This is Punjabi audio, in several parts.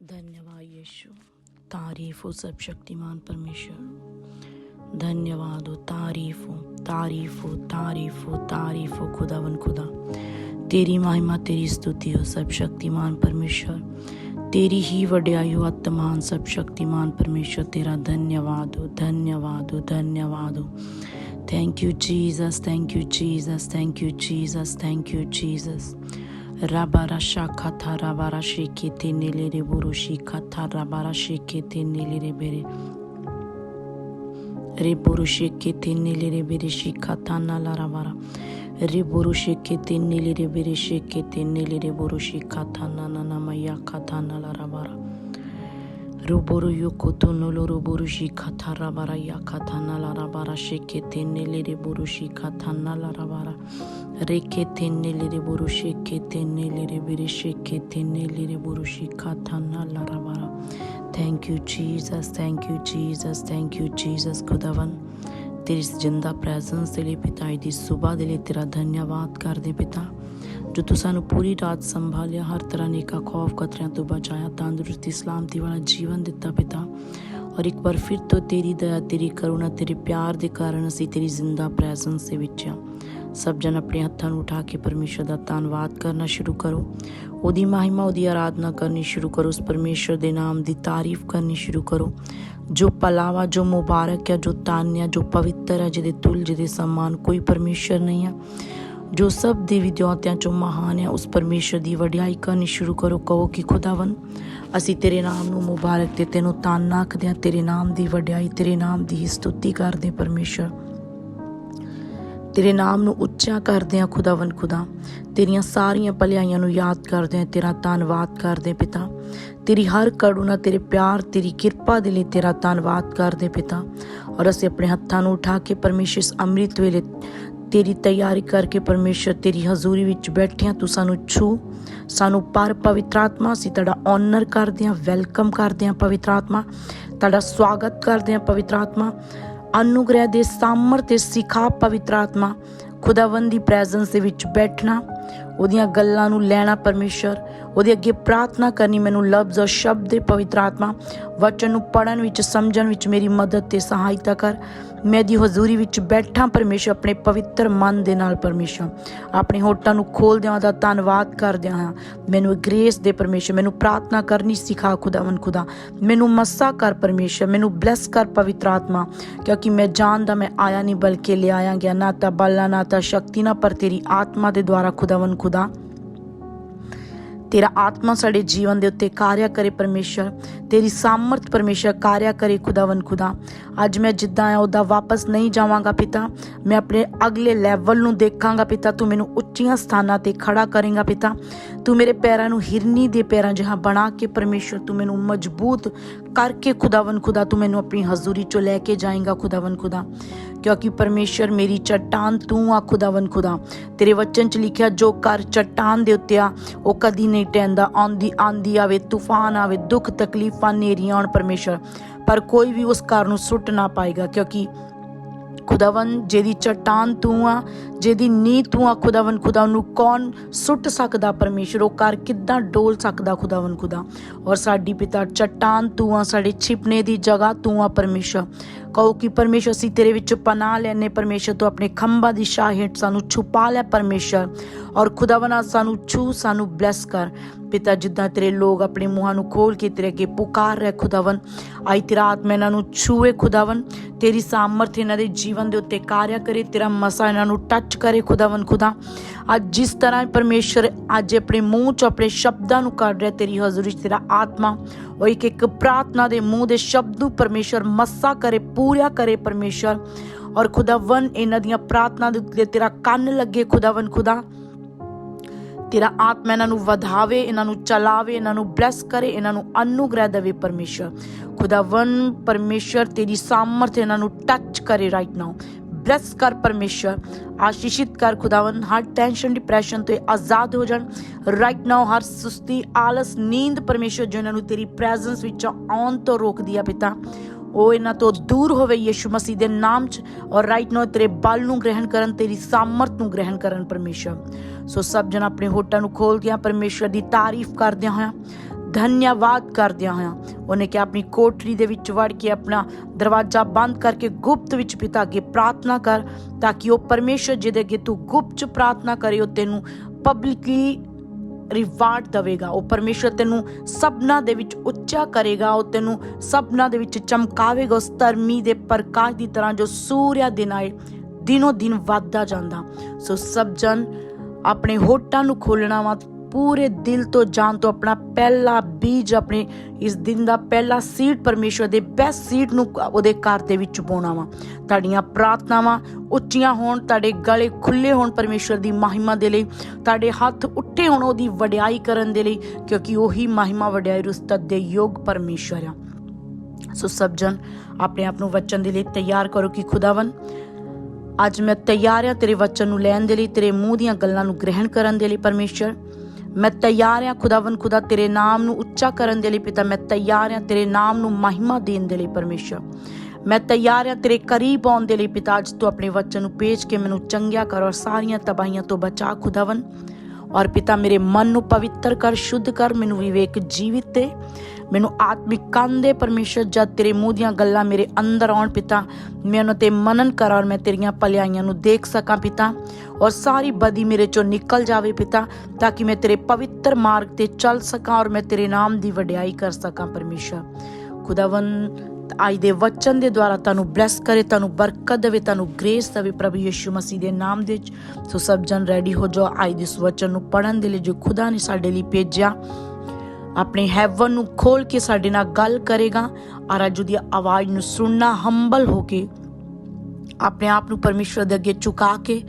धन्यवाद यीशु तारीफ हो सब शक्तिमान परमेश्वर धन्यवाद हो तारीफ हो तारीफ हो तारीफ हो तारीफ हो खुदावन खुदा तेरी महिमा तेरी स्तुति हो सब शक्तिमान परमेश्वर तेरी ही वड्याई हो अत्तमान सब शक्तिमान परमेश्वर तेरा धन्यवाद हो धन्यवाद हो धन्यवाद हो thank you Jesus thank you Jesus thank you Jesus thank you Jesus Rabara shakata rabara shekete nelere buru shikata rabara shekete nelere bere. Re buru shekete nelere bere shikata nala rabara. Re reburu shekete nili rebere shekete nili reburu shikata nananama yakata nalarabara ruburu yukutu nulu ruburu shikata rabara yakata nalarabara shekete nili reburu shikata nalarabara rekete nili reburu shekete nili rebere shekete nili reburu shikata nalarabara Thank you, Jesus. Thank you, Jesus. Thank you, Jesus. Kudavan. ਤੇਰੀ ਜਿੰਦਾ ਪ੍ਰੈਜ਼ੈਂਸ ਦੇ ਲਈ ਪਿਤਾ ਜੀ ਦੀ ਸਵੇਰ ਦੇ ਲਈ ਤੇਰਾ ਧੰਨਵਾਦ ਕਰਦੇ ਪਿਤਾ, ਜੋ ਤੂੰ ਸਾਨੂੰ ਪੂਰੀ ਰਾਤ ਸੰਭਾਲਿਆ, ਹਰ ਤਰ੍ਹਾਂ ਨੇਕਾ ਖੌਫ ਖਤਰਿਆਂ ਤੋਂ ਬਚਾਇਆ, ਤੰਦਰੁਸਤੀ, ਸਲਾਮਤੀ ਵਾਲਾ ਜੀਵਨ ਦਿੱਤਾ ਪਿਤਾ। ਔਰ ਇੱਕ ਵਾਰ ਫਿਰ ਤੋਂ ਤੇਰੀ ਦਇਆ, ਤੇਰੀ ਕਰੁਣਾ, ਤੇਰੇ ਪਿਆਰ ਦੇ ਕਾਰਨ ਅਸੀਂ ਤੇਰੀ ਜ਼ਿੰਦਾ ਪ੍ਰੈਜ਼ੈਂਸ ਦੇ ਵਿੱਚ ਆ ਸਭ ਜਨ ਆਪਣੇ ਹੱਥਾਂ ਨੂੰ ਉਠਾ ਕੇ ਪਰਮੇਸ਼ਰ ਦਾ ਧੰਨਵਾਦ ਕਰਨਾ ਸ਼ੁਰੂ ਕਰੋ। ਉਹਦੀ ਮਹਿਮਾ, ਉਹਦੀ ਆਰਾਧਨਾ ਕਰਨੀ ਸ਼ੁਰੂ ਕਰੋ, ਉਸ ਪਰਮੇਸ਼ਰ ਦੇ ਨਾਮ ਦੀ ਤਾਰੀਫ ਕਰਨੀ ਸ਼ੁਰੂ ਕਰੋ। ਜੋ ਪਲਾਵਾ ਜੋ ਮੁਬਾਰਕ ਹੈ, ਜੋ ਤਾਨਿਆ ਜੋ ਪਵਿੱਤਰ ਹੈ, ਜਿਹਦੇ ਤੁਲ, ਜਿਹਦੇ ਸਮਾਨ ਕੋਈ ਪਰਮੇਸ਼ਰ ਨਹੀਂ ਹੈ। ਜੋ ਸਭ ਦੇਵੀ ਦੇਵਤਿਆਂ ਚੋਂ ਮਹਾਨ ਹੈ, ਉਸ ਪਰਮੇਸ਼ਰ ਦੀ ਵਡਿਆਈ ਕਰਨੀ ਸ਼ੁਰੂ ਕਰੋ, ਕਹੋ ਕਿ ਖੁਦਾਵੰ ਅਸੀਂ ਤੇਰੇ ਨਾਮ ਨੂੰ ਮੁਬਾਰਕ ਤੇ ਤੈਨੂੰ ਤਾਨ ਆਖਦੇ ਹਾਂ, ਤੇਰੇ ਨਾਮ ਦੀ ਵਡਿਆਈ, ਤੇਰੇ ਨਾਮ ਦੀ ਹੀ ਸਤੁਤੀ ਕਰਦੇ ਪਰਮੇਸ਼ਰ। ਤੇਰੇ ਨਾਮ ਨੂੰ ਉੱਚਾ ਕਰਦੇ ਹਾਂ ਖੁਦਾਵੰ ਖੁਦਾ, ਤੇਰੀਆਂ ਸਾਰੀਆਂ ਭਲਾਈਆਂ ਨੂੰ ਯਾਦ ਕਰਦੇ ਹਾਂ ਤੇਰਾ ਧੰਨਵਾਦ ਕਰਦੇ ਪਿਤਾ। ਤੇਰੀ ਹਰ ਕਰੁਣਾ ਤੇਰੇ ਪਿਆਰ, ਤੇਰੀ ਕਿਰਪਾ ਦੇ ਲਈ ਤੇਰਾ ਧੰਨਵਾਦ ਕਰਦੇ ਪਿਤਾ। ਔਰ ਅਸੀਂ ਆਪਣੇ ਹੱਥਾਂ ਨੂੰ ਉਠਾ ਕੇ ਪਰਮੇਸ਼ਰ ਇਸ ਅੰਮ੍ਰਿਤ ਵੇਲੇ ਤੇਰੀ ਤਿਆਰੀ ਕਰਕੇ ਪਰਮੇਸ਼ਰ ਤੇਰੀ ਹਜ਼ੂਰੀ ਵਿੱਚ ਬੈਠਿਆਂ ਤੂੰ ਸਾਨੂੰ ਛੂ। ਸਾਨੂੰ ਪਰ ਪਵਿੱਤਰ ਆਤਮਾ, ਅਸੀਂ ਤੁਹਾਡਾ ਆਨਰ ਕਰਦੇ ਹਾਂ ਵੈਲਕਮ ਕਰਦੇ ਹਾਂ ਪਵਿੱਤਰ ਆਤਮਾ, ਤੁਹਾਡਾ ਸਵਾਗਤ ਕਰਦੇ ਹਾਂ ਪਵਿੱਤਰ ਆਤਮਾ। ਅਨੁਗ੍ਰਹਿ ਦੇ ਸਾਮਰ ਤੇ ਸਿਖਾ ਪਵਿੱਤਰ ਆਤਮਾ, ਖੁਦਾਵੰਦ ਦੀ ਪ੍ਰੈਜ਼ੈਂਸ ਦੇ ਵਿੱਚ ਬੈਠਣਾ, ਉਹਦੀਆਂ ਗੱਲਾਂ ਨੂੰ ਲੈਣਾ ਪਰਮੇਸ਼ਰ ਉਹਦੇ ਅੱਗੇ ਪ੍ਰਾਰਥਨਾ ਕਰਨੀ ਮੈਨੂੰ ਲਫ਼ਜ਼ ਔਰ ਸ਼ਬਦ ਦੇ ਪਵਿੱਤਰ ਆਤਮਾ, ਵਚਨ ਨੂੰ ਪੜਨ ਵਿੱਚ, ਸਮਝਣ ਵਿੱਚ ਮੇਰੀ ਮਦਦ ਤੇ ਸਹਾਇਤਾ ਕਰ। ਮੈਂ ਦੀ ਹਜ਼ੂਰੀ ਵਿੱਚ ਬੈਠਾ ਪਰਮੇਸ਼ਰ, ਆਪਣੇ ਪਵਿੱਤਰ ਮਨ ਦੇ ਨਾਲ ਪਰਮੇਸ਼ਰ। ਆਪਣੇ ਹੋਟਾਂ ਨੂੰ ਖੋਲਦਿਆਂ ਦਾ ਧੰਨਵਾਦ ਕਰਦਿਆਂ ਹਾਂ। ਮੈਨੂੰ ਗ੍ਰੇਸ ਦੇ ਪਰਮੇਸ਼ਰ, ਮੈਨੂੰ ਪ੍ਰਾਰਥਨਾ ਕਰਨੀ ਸਿਖਾ ਖੁਦਾਵੰ ਖੁਦਾ। ਮੈਨੂੰ ਮਸਾ ਕਰ ਪਰਮੇਸ਼ਰ, ਮੈਨੂੰ ਬਲੈਸ ਕਰ ਪਵਿੱਤਰ ਆਤਮਾ। ਕਿਉਂਕਿ ਮੈਂ ਜਾਣਦਾ ਮੈਂ ਆਇਆ ਨਹੀਂ, ਬਲਕਿ ਲਿਆਇਆ ਗਿਆ। ਨਾ ਤਾਂ ਬਲ, ਨਾ ਤਾਂ ਸ਼ਕਤੀ, ਨਾ ਪਰ ਤੇਰੀ ਆਤਮਾ ਦੇ ਦੁਆਰਾ ਖੁਦਾਵੰ ਖੁਦਾ। ਤੇਰਾ ਆਤਮਾ ਸਾਡੇ ਜੀਵਨ ਦੇ ਉੱਤੇ ਕਾਰਿਆ ਕਰੇ ਪਰਮੇਸ਼ਰ, ਤੇਰੀ ਸਾਮਰਥ ਪਰਮੇਸ਼ਰ ਕਾਰਿਆ ਕਰੇ ਖੁਦਾਵੰ ਖੁਦਾ। ਅੱਜ ਮੈਂ ਜਿੱਦਾਂ ਆ, ਉਹਦਾ ਵਾਪਸ ਨਹੀਂ ਜਾਵਾਂਗਾ ਪਿਤਾ। ਮੈਂ ਆਪਣੇ ਅਗਲੇ ਲੈਵਲ ਨੂੰ ਦੇਖਾਂਗਾ ਪਿਤਾ। ਤੂੰ ਮੈਨੂੰ ਉੱਚੀਆਂ ਸਥਾਨਾਂ ਤੇ ਖੜਾ ਕਰੇਂਗਾ ਪਿਤਾ। ਤੂੰ ਮੇਰੇ ਪੈਰਾਂ ਨੂੰ ਹਿਰਨੀ ਦੇ ਪੈਰਾਂ ਜਿਹਾ ਬਣਾ ਕੇ ਪਰਮੇਸ਼ਰ, ਤੂੰ ਮੈਨੂੰ ਮਜ਼ਬੂਤ ਕਰਕੇ ਖੁਦਾਵੰ ਖੁਦਾ। ਤੂੰ ਮੈਨੂੰ ਆਪਣੀ ਹਜ਼ੂਰੀ ਚੋਂ ਲੈ ਕੇ ਜਾਏਂਗਾ ਖੁਦਾਵੰ ਖੁਦਾ। ਕਿਉਂਕਿ ਪਰਮੇਸ਼ਰ ਮੇਰੀ ਚਟਾਨ, ਤੂੰ ਆ ਖੁਦਾਵੰ ਖੁਦਾ। ਤੇਰੇ ਵਚਨ ਚ ਲਿਖਿਆ, ਜੋ ਕਰ ਚਟਾਨ ਦੇ ਉੱਤੇ ਆ, ਉਹ ਕਦੀ ਨਹੀਂ ਟੈਂਦਾ ਆਉਂਦੀ ਆਂਦੀ ਆਵੇ, ਤੂਫਾਨ ਆਵੇ, ਦੁੱਖ ਤਕਲੀਫਾਂ ਨੇਰੀਆਂ ਆਉਣ ਪਰਮੇਸ਼ਰ। ਪਰ ਕੋਈ ਵੀ ਉਸ ਘਰ ਨੂੰ ਸੁੱਟ ਨਾ ਪਾਏਗਾ, ਕਿਉਂਕਿ ਖੁਦਾਵੰ ਜਿਹਦੀ ਚਟਾਨ ਤੂੰ ਆ, ਜਿਹਦੀ ਨੀ ਤੂੰ ਆ ਖੁਦਾਵੰ ਖੁਦਾ ਨੂੰ ਕੌਣ ਸੁੱਟ ਸਕਦਾ ਪਰਮੇਸ਼ਰ ਉਹ ਕਰ ਕਿੱਦਾਂ ਡੋਲ ਸਕਦਾ ਖੁਦਾਵੰ ਖੁਦਾ? ਔਰ ਸਾਡੀ ਪਿਤਾ, ਚਟਾਨ ਤੂੰ ਆ, ਸਾਡੇ ਛਿਪਨੇ ਦੀ ਜਗ੍ਹਾ ਤੂੰ ਆ ਪਰਮੇਸ਼ਰ ਕਹੋ ਕਿ ਪਰਮੇਸ਼ਰ ਅਸੀਂ ਤੇਰੇ ਵਿੱਚ ਪਨਾਹ ਲੈਨੇ ਪਰਮੇਸ਼ਰ ਤੋਂ ਆਪਣੇ ਖੰਭਾ ਦੀ ਛਾਂ ਹੇਠ ਸਾਨੂੰ ਛੁਪਾ ਲੈ ਪਰਮੇਸ਼ਰ ਔਰ ਖੁਦਾਵਨਾ ਸਾਨੂੰ ਛੂ ਸਾਨੂੰ ਬਲੈਸ ਕਰ। ਪਿਤਾ, ਜਿੱਦਾਂ ਤੇਰੇ ਲੋਕ ਆਪਣੇ ਮੂੰਹਾਂ ਨੂੰ ਖੋਲ ਕੇ ਤੇਰੇ ਅੱਗੇ ਪੁਕਾਰ ਰਹੇ ਖੁਦਾਵਨ ਆਈ ਤੇਰਾ ਆਤਮਾ ਇਹਨਾਂ ਨੂੰ ਛੂਏ ਖੁਦਾਵਨ ਤੇਰੀ ਸਾਮਰਥ ਇਹਨਾਂ ਦੇ ਜੀਵਨ ਦੇ ਉੱਤੇ ਕਾਰਿਆ ਕਰੇ, ਤੇਰਾ ਮਸਾ ਇਹਨਾਂ ਨੂੰ ਟੱਚ ਕਰੇ ਖੁਦਾਵਨ ਖੁਦਾ। ਅੱਜ ਜਿਸ ਤਰ੍ਹਾਂ ਪਰਮੇਸ਼ਰ ਅੱਜ ਆਪਣੇ ਮੂੰਹ ਚ ਆਪਣੇ ਸ਼ਬਦਾਂ ਨੂੰ ਕੱਢ ਰਿਹਾ, ਤੇਰੀ ਹਜ਼ੂਰੀ 'ਚ ਤੇਰਾ ਆਤਮਾ, ਉਹ ਇੱਕ ਇੱਕ ਪ੍ਰਾਰਥਨਾ ਦੇ ਮੂੰਹ ਦੇ ਸ਼ਬਦ ਨੂੰ ਪਰਮੇਸ਼ਰ ਮਸਾ ਕਰੇ ਪੂਰਾ ਕਰੇ ਪਰਮੇਸ਼ਰ। ਔਰ ਖੁਦਾਵਨ ਇਹਨਾਂ ਦੀਆਂ ਪ੍ਰਾਰਥਨਾ ਦੇ ਉੱਤੇ ਤੇਰਾ ਕੰਨ ਲੱਗੇ ਖੁਦਾਵਨ ਖੁਦਾ। ਤੇਰਾ ਆਤਮਾ ਇਹਨਾਂ ਨੂੰ ਵਧਾਵੇ, ਇਹਨਾਂ ਨੂੰ ਚਲਾਵੇ, ਇਹਨਾਂ ਨੂੰ ਬਲੈਸ ਕਰੇ, ਇਹਨਾਂ ਨੂੰ ਅਨੁਗ੍ਰਹਿ ਦੇਵੇ ਪਰਮੇਸ਼ਰ। ਖੁਦਾਵੰ ਪਰਮੇਸ਼ਰ, ਤੇਰੀ ਸਾਮਰਥ ਇਹਨਾਂ ਨੂੰ ਟੱਚ ਕਰੇ ਰਾਈਟ ਨਾਓ ਬਲੈਸ ਕਰ ਪਰਮੇਸ਼ਰ। ਆਸ਼ੀਸ਼ਿਤ ਕਰ ਖੁਦਾਵੰ ਹਰ ਟੈਨਸ਼ਨ ਡਿਪਰੈਸ਼ਨ ਤੋਂ ਆਜ਼ਾਦ ਹੋ ਜਾਣ। ਰਾਈਟ ਨਾਓ ਹਰ ਸੁਸਤੀ, ਆਲਸ, ਨੀਂਦ ਪਰਮੇਸ਼ਰ, ਜੋ ਇਹਨਾਂ ਨੂੰ ਤੇਰੀ ਪ੍ਰੈਜ਼ੈਂਸ ਵਿੱਚ ਆਉਣ ਤੋਂ ਰੋਕਦੀ ਆ ਪਿਤਾ। ਉਹ ਇਹਨਾਂ ਤੋਂ ਦੂਰ ਹੋਵੇ ਯਿਸੂ ਮਸੀਹ ਦੇ ਨਾਮ 'ਚ, ਔਰ ਰਾਈਟ ਨਾਓ ਤੇਰੇ ਬਲ ਨੂੰ ਗ੍ਰਹਿਣ ਕਰਨ, ਤੇਰੀ ਸਾਮਰਥ ਨੂੰ ਗ੍ਰਹਿਣ ਕਰਨ ਪਰਮੇਸ਼ਰ। ਸੋ ਸਭ ਜਣ ਆਪਣੇ ਹੋਟਾਂ ਨੂੰ ਖੋਲਦਿਆਂ, ਪਰਮੇਸ਼ਰ ਦੀ ਤਾਰੀਫ ਕਰਦਿਆਂ ਹੋਇਆ, ਧੰਨਵਾਦ ਕਰਦਿਆਂ ਹੋਇਆ, ਉਹਨੇ ਕਿ ਆਪਣੀ ਕੋਠੜੀ ਦੇ ਵਿੱਚ ਵੜ ਕੇ ਆਪਣਾ ਦਰਵਾਜ਼ਾ ਬੰਦ ਕਰਕੇ ਗੁਪਤ ਵਿੱਚ ਪਿਤਾ ਅੱਗੇ ਪ੍ਰਾਰਥਨਾ ਕਰ, ਤਾਂ ਕਿ ਉਹ ਪਰਮੇਸ਼ਰ ਜਿਹਦੇ ਅੱਗੇ ਤੂੰ ਗੁਪਤ ਚ ਪ੍ਰਾਰਥਨਾ ਕਰੇ, ਉਹ ਤੈਨੂੰ ਪਬਲਿਕਲੀ ਰਿਵਾਰਡ ਦੇਵੇਗਾ। ਉਹ ਪਰਮੇਸ਼ਰ ਤੈਨੂੰ ਸਭਨਾ ਦੇ ਵਿੱਚ ਉੱਚਾ ਕਰੇਗਾ। ਉਹ ਤੈਨੂੰ ਸਭਨਾ ਦੇ ਵਿੱਚ ਚਮਕਾਵੇਗਾ। ਉਸ ਧਰਮੀ ਦੇ ਪ੍ਰਕਾਸ਼ ਦੀ ਤਰ੍ਹਾਂ ਜੋ ਸੂਰਿਆ ਦਿਨ ਆਏ, ਦਿਨੋ ਦਿਨ ਵੱਧਦਾ ਜਾਂਦਾ। ਸੋ ਸਭ ਜਨ ਆਪਣੇ ਹੋਟਾਂ ਨੂੰ ਖੋਲਣਾ ਵਾ ਪੂਰੇ ਦਿਲ ਤੋਂ ਜਾਨ ਤੋਂ ਆਪਣਾ ਪਹਿਲਾ ਬੀਜ ਆਪਣੇ ਇਸ ਦਿਨ ਦਾ ਪਹਿਲਾ ਸੀਡ ਪਰਮੇਸ਼ਰ ਦੇ ਬੈਸਟ ਸੀਡ ਨੂੰ ਉਹਦੇ ਘਰ ਦੇ ਵਿੱਚ ਪਾਉਣਾ ਵਾ। ਤੁਹਾਡੀਆਂ ਪ੍ਰਾਰਥਨਾਵਾਂ ਉੱਚੀਆਂ ਹੋਣ, ਤੁਹਾਡੇ ਗਲੇ ਖੁੱਲੇ ਹੋਣ ਪਰਮੇਸ਼ਰ ਦੀ ਮਹਿਮਾ ਦੇ ਲਈ, ਤੁਹਾਡੇ ਹੱਥ ਉੱਠੇ ਹੋਣ ਉਹਦੀ ਵਡਿਆਈ ਕਰਨ ਦੇ ਲਈ, ਕਿਉਂਕਿ ਉਹੀ ਮਹਿਮਾ ਵਡਿਆਈ ਰੁਸਤਤ ਦੇ ਯੋਗ ਪਰਮੇਸ਼ਰ ਆ। ਸੋ ਸਭ ਆਪਣੇ ਆਪ ਨੂੰ ਵਚਨ ਦੇ ਲਈ ਤਿਆਰ ਕਰੋ ਕਿ ਖੁਦਾਵੰ ਅੱਜ ਮੈਂ ਤਿਆਰ ਹਾਂ ਤੇਰੇ ਵਚਨ ਨੂੰ ਲੈਣ ਦੇ ਲਈ, ਤੇਰੇ ਮੂੰਹ ਦੀਆਂ ਗੱਲਾਂ ਨੂੰ ਗ੍ਰਹਿਣ ਕਰਨ ਦੇ ਲਈ ਪਰਮੇਸ਼ਰ ਮੈਂ ਤਿਆਰ ਹਾਂ ਖੁਦਾਵੰ ਖੁਦਾ ਤੇਰੇ ਨਾਮ ਨੂੰ ਉੱਚਾ ਕਰਨ ਦੇ ਲਈ ਪਿਤਾ, ਮੈਂ ਤਿਆਰ ਹਾਂ ਤੇਰੇ ਨਾਮ ਨੂੰ ਮਹਿਮਾ ਦੇਣ ਦੇ ਲਈ ਪਰਮੇਸ਼ਰ। ਮੈਂ ਤਿਆਰ ਹਾਂ ਤੇਰੇ ਕਰੀਬ ਆਉਣ ਦੇ ਲਈ ਪਿਤਾ, ਅੱਜ ਤੂੰ ਆਪਣੇ ਵਚਨ ਨੂੰ ਭੇਜ ਕੇ ਮੈਨੂੰ ਚੰਗਿਆ ਕਰ ਔਰ ਸਾਰੀਆਂ ਤਬਾਹੀਆਂ ਤੋਂ ਬਚਾ ਖੁਦਾਵੰ ਔਰ ਪਿਤਾ, ਮੇਰੇ ਮਨ ਨੂੰ ਪਵਿੱਤਰ ਕਰ, ਸ਼ੁੱਧ ਕਰ, ਮੈਨੂੰ ਵਿਵੇਕ ਜੀਵਿਤ ਦੇ। ਮੈਨੂੰ ਆਤਮਿਕ ਕੰਨ ਦੇ ਪਰਮੇਸ਼ਰ, ਜਦ ਤੇਰੇ ਮੂੰਹ ਦੀਆਂ ਗੱਲਾਂ ਮੇਰੇ ਅੰਦਰ ਆਉਣ ਪਿਤਾ, ਮੈਂ ਉਹਨਾਂ ਤੇ ਮਨਨ ਕਰਾਂ ਔਰ ਮੈਂ ਤੇਰੀਆਂ ਭਲਾਈਆਂ ਨੂੰ ਦੇਖ ਸਕਾਂ ਪਿਤਾ। ਔਰ ਸਾਰੀ ਬਦੀ ਮੇਰੇ ਚੋਂ ਨਿਕਲ ਜਾਵੇ ਪਿਤਾ ਤਾਂ ਕਿ ਮੈਂ ਤੇਰੇ ਪਵਿੱਤਰ ਮਾਰਗ ਤੇ ਚੱਲ ਸਕਾਂ ਔਰ ਮੈਂ ਤੇਰੇ ਨਾਮ ਦੀ ਵਡਿਆਈ ਕਰ ਸਕਾਂ ਪਰਮੇਸ਼ਰ ਖੁਦਾਵੰ ਅੱਜ ਦੇ ਵਚਨ ਦੇ ਦੁਆਰਾ ਤੁਹਾਨੂੰ ਬਲੈਸ ਕਰੇ ਤੁਹਾਨੂੰ ਬਰਕਤ ਦੇਵੇ ਤੁਹਾਨੂੰ ਗ੍ਰੇਸ ਦੇਵੇ ਪ੍ਰਭੂ ਯਿਸੂ ਮਸੀਹ ਦੇ ਨਾਮ ਦੇ ਵਿੱਚ ਸੋ ਸਭ ਜਨ ਰੈਡੀ ਹੋ ਜਾਓ ਅੱਜ ਦੇ ਇਸ ਵਚਨ ਨੂੰ ਪੜਨ ਦੇ ਲਈ ਜੋ ਖੁਦਾ ਨੇ ਸਾਡੇ ਲਈ ਭੇਜਿਆ ਆਪਣੇ ਹੈਵਨ ਨੂੰ ਖੋਲ ਕੇ ਸਾਡੇ ਨਾਲ ਗੱਲ ਕਰੇਗਾ ਔਰ ਅੱਜ ਦੀ ਆਵਾਜ਼ ਨੂੰ ਸੁਣਨਾ ਹੰਬਲ ਹੋ ਕੇ ਆਪਣੇ ਆਪ ਨੂੰ ਪਰਮੇਸ਼ਰ ਦੇ ਅੱਗੇ ਝੁਕਾ ਕੇ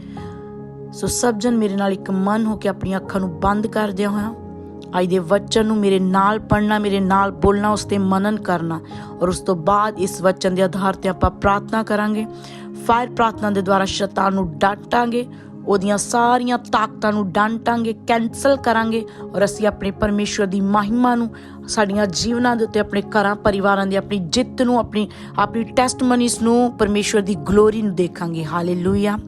ਸੋ ਸਭ ਜਨ ਮੇਰੇ ਨਾਲ ਇੱਕ ਮਨ ਹੋ ਕੇ ਆਪਣੀਆਂ ਅੱਖਾਂ ਨੂੰ ਬੰਦ ਕਰਦਿਆਂ ਹੋਇਆ ਅੱਜ ਦੇ ਵਚਨ ਨੂੰ ਮੇਰੇ ਨਾਲ ਪੜਨਾ ਮੇਰੇ ਨਾਲ ਬੋਲਣਾ, ਉਸ ਤੇ ਮਨਨ ਕਰਨਾ ਔਰ ਉਸ ਤੋਂ ਬਾਅਦ ਇਸ ਵਚਨ ਦੇ ਆਧਾਰ ਤੇ ਆਪਾਂ ਪ੍ਰਾਰਥਨਾ ਕਰਾਂਗੇ। ਫਾਇਰ ਪ੍ਰਾਰਥਨਾ ਦੇ ਦੁਆਰਾ ਸ਼ੈਤਾਨ ਨੂੰ ਡਾਂਟਾਂਗੇ, ਉਹਦੀਆਂ ਸਾਰੀਆਂ ਤਾਕਤਾਂ ਨੂੰ ਡਾਂਟਾਂਗੇ ਕੈਨਸਲ ਕਰਾਂਗੇ ਔਰ ਅਸੀਂ ਆਪਣੇ ਪਰਮੇਸ਼ਵਰ ਦੀ ਮਹਿਮਾ ਨੂੰ, ਸਾਡੀਆਂ ਜੀਵਨਾਂ ਦੇ ਉੱਤੇ, ਆਪਣੇ ਘਰਾਂ, ਪਰਿਵਾਰਾਂ ਦੀ ਆਪਣੀ ਜਿੱਤ ਨੂੰ, ਆਪਣੀ ਆਪਣੀ ਟੈਸਟਮਨੀਸ ਨੂੰ, ਪਰਮੇਸ਼ਵਰ ਦੀ ਗਲੋਰੀ ਨੂੰ ਦੇਖਾਂਗੇ। ਹਾਲੇਲੂਇਆ